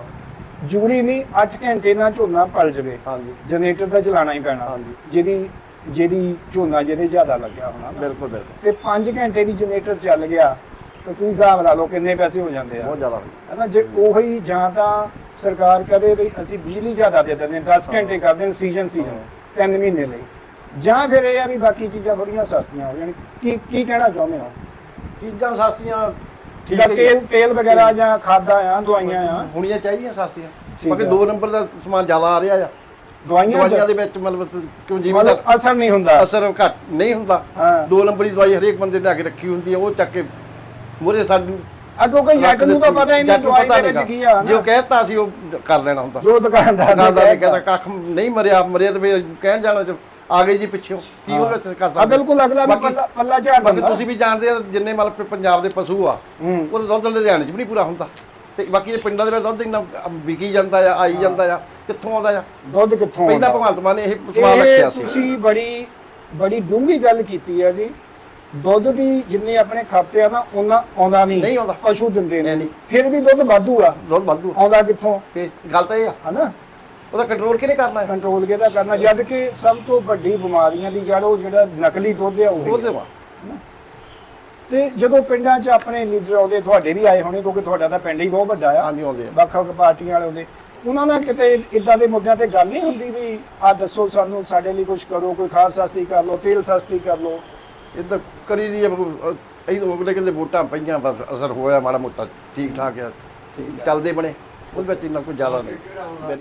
ਜ਼ਰੂਰੀ ਨਹੀਂ 8 ਘੰਟੇ ਨਾਲ ਝੋਨਾ ਪਲ ਜਵੇ। ਹਾਂਜੀ। ਜਨਰੇਟਰ ਤਾਂ ਚਲਾਉਣਾ ਹੀ ਪੈਣਾ। ਜਿਹਦੀ ਜਿਹਦੀ ਝੋਨਾ ਜਿਹਦੇ ਜ਼ਿਆਦਾ ਲੱਗਿਆ ਹੋਣਾ। ਬਿਲਕੁਲ ਬਿਲਕੁਲ। ਤੇ 5 ਘੰਟੇ ਵੀ ਜਨਰੇਟਰ ਚੱਲ ਗਿਆ। ਤੁਸੀਂ ਹਿਸਾਬ ਲਾ ਲਓ ਕਿੰਨੇ ਪੈਸੇ ਹੋ ਜਾਂਦੇ ਆ। ਬਹੁਤ ਜ਼ਿਆਦਾ। ਹਨਾ ਜੇ ਉਹੀ ਜਾਂ ਤਾਂ ਸਰਕਾਰ ਕਹੇ ਵੀ ਅਸੀਂ ਬਿਜਲੀ ਜ਼ਿਆਦਾ ਦੇ ਦਿੰਦੇ ਹਾਂ 10 ਘੰਟੇ ਕਰ ਦੇਣ ਸੀਜ਼ਨ ਸੀਜ਼ਨ 3 ਮਹੀਨੇ ਲਈ। ਜਾਂ ਫਿਰ ਇਹ ਆ ਵੀ ਬਾਕੀ ਚੀਜ਼ਾਂ ਥੋੜੀਆਂ ਸਸਤੀਆਂ ਹੋ ਜਾਣ। ਕੀ ਕੀ ਕਹਿਣਾ ਚਾਹੁੰਦੇ ਹੋ? ਚੀਜ਼ਾਂ ਸਸਤੀਆਂ ਠੀਕ ਹੈ ਤੇਲ ਤੇਲ ਵਗੈਰਾ ਜਾਂ ਖਾਦਾਂ ਆ ਦਵਾਈਆਂ ਆ? ਹੋਣੀਆਂ ਚਾਹੀਦੀਆਂ ਸਸਤੀਆਂ। ਬਾਕੀ ਆ। ਦੋ ਨੰਬਰ ਦਾ ਸਮਾਨ ਜ਼ਿਆਦਾ ਆ ਰਿਹਾ ਆ। ਦਵਾਈਆਂ ਦੇ ਵਿੱਚ ਮਤਲਬ ਕਿਉਂ ਜਿਵੇਂ ਅਸਰ ਨਹੀਂ ਹੁੰਦਾ। ਅਸਰ ਘੱਟ ਨਹੀਂ ਹੁੰਦਾ। ਦੋ ਨੰਬਰੀ ਦਵਾਈ ਹਰੇਕ ਬੰਦੇ ਨੇ ਆ ਕੇ ਰੱਖੀ ਹੁੰਦੀ ਹੈ ਉਹ ਚੱਕ ਕੇ ਮੂਰੇ ਸਾਡੀ ਅੱਗੋਂ ਕੋਈ ਜੱਟ ਨੂੰ ਤਾਂ ਪਤਾ ਹੀ ਨਹੀਂ ਦਵਾਈ ਪਤਾ ਦੇ ਵਿੱਚ। ਕੀ ਆ ਜੋ ਕਹਿਤਾ ਸੀ ਉਹ ਕਰ ਲੈਣਾ ਹੁੰਦਾ। ਜੋ ਦੁਕਾਨਦਾਰ ਨੇ। ਕਹਿੰਦਾ ਕੱਖ ਨਹੀਂ ਮਰਿਆ ਮਰਿਆ ਤੇ ਕਹਿਣ ਜਾਣਾ ਚ ਆ ਗਏ ਜੀ ਪਿੱਛੋਂ। ਕੀ ਉਹ ਵਿੱਚ ਕਰ ਆ ਬਿਲਕੁਲ ਅਗਲਾ ਪੱਲਾ ਪੱਲਾ ਝਾੜ ਬਾਕੀ ਤੁਸੀਂ ਵੀ ਜਾਣਦੇ ਆ ਜਿੰਨੇ ਮਤਲਬ ਪੰਜਾਬ ਦੇ ਪਸ਼ੂ ਆ ਹੂੰ। ਉਹਦਾ ਦੁੱਧ ਲੁਧਿਆਣੇ 'ਚ ਵੀ ਨਹੀਂ ਪੂਰਾ ਹੁੰਦਾ। ਤੇ ਬਾਕੀ ਇਹ ਪਿੰਡਾਂ ਦੇ ਵਿੱਚ ਦੁੱਧ ਇੰਨਾ ਵਿਕੀ ਜਾਂਦਾ ਆ ਆਈ ਜਾਂਦਾ ਆ ਕਿੱਥੋਂ ਆਉਂਦਾ ਆ? ਦੁੱਧ ਕਿੱਥੋਂ ਪਹਿਲਾਂ? ਭਗਵੰਤ ਮਾਨ ਨੇ ਇਹ ਸਵਾਲ ਰੱਖਿਆ ਸੀ। ਤੁਸੀਂ ਬੜੀ ਬੜੀ ਡੂੰਘੀ ਗੱਲ ਕੀਤੀ ਹੈ ਜੀ। ਦੁੱਧ ਦੀ ਜਿੰਨੇ ਆਪਣੇ ਖਾਤੇ ਆ ਨਾ ਉਹਨਾਂ ਆਉਂਦਾ ਨਹੀਂ। ਨਹੀਂ ਆਉਂਦਾ। ਪਸ਼ੂ ਦਿੰਦੇ ਨੇ। ਨਹੀਂ। ਫਿਰ ਵੀ ਦੁੱਧ ਵਾਧੂ ਆ। ਦੁੱਧ ਵਾਧੂ ਆ। ਆਉਂਦਾ ਕਿੱਥੋਂ? ਤੇ ਗੱਲ ਤਾਂ ਇਹ ਆ। ਹਨਾ? ਉਹਦਾ ਕੰਟਰੋਲ ਕਿਹਨੇ ਕਰਨਾ ਹੈ? ਕੰਟਰੋਲ ਕਿਹਦਾ ਕਰਨਾ? ਜਦ ਕਿ ਸਭ ਤੋਂ ਵੱਡੀ ਬਿਮਾਰੀਆਂ ਦੀ ਜੜ ਉਹ ਜਿਹੜਾ ਨਕਲੀ ਦੁੱਧ ਆ ਉਹ ਉਹਦੇ ਵਾ ਤੇ ਜਦੋਂ ਪਿੰਡਾਂ 'ਚ ਆਪਣੇ ਲੀਡਰ ਆਉਂਦੇ ਤੁਹਾਡੇ ਵੀ ਆਏ ਹੋਣੇ ਕਿਉਂਕਿ ਤੁਹਾਡਾ ਤਾਂ ਪਿੰਡ ਹੀ ਬਹੁਤ ਵੱਡਾ ਆ। ਹਾਂਜੀ ਆਉਂਦੇ ਆ। ਵੱਖ ਵੱਖ ਪਾਰਟੀਆਂ ਵਾਲੇ ਆਉਂਦੇ। ਉਹਨਾਂ ਨਾਲ ਕਿਤੇ ਇਦਾਂ ਦੇ ਮੁੱਦਿਆਂ ਤੇ ਗੱਲ ਨਹੀਂ ਹੁੰਦੀ ਵੀ ਆ ਦੱਸੋ ਸਾਨੂੰ ਸਾਡੇ ਲਈ ਕੁਝ ਕਰੋ ਕੋਈ ਖਾਦ ਸਸਤੀ ਕਰ ਲਓ ਤੇਲ ਸਸਤੀ ਕਰ ਲਓ। ਇਦਾਂ ਕਰੀ ਦੀ ਇਹ ਅਗਲੇ ਕਹਿੰਦੇ ਵੋਟਾਂ ਪਈਆਂ ਬਸ ਅਸਰ ਹੋਇਆ ਮਾੜਾ ਮੋਟਾ ਠੀਕ ਠਾਕ ਆ। ਚੱਲਦੇ ਬਣੇ ਉਹਦੇ ਵਿੱਚ ਇੰਨਾ ਕੋਈ ਜ਼ਿਆਦਾ ਨਹੀਂ।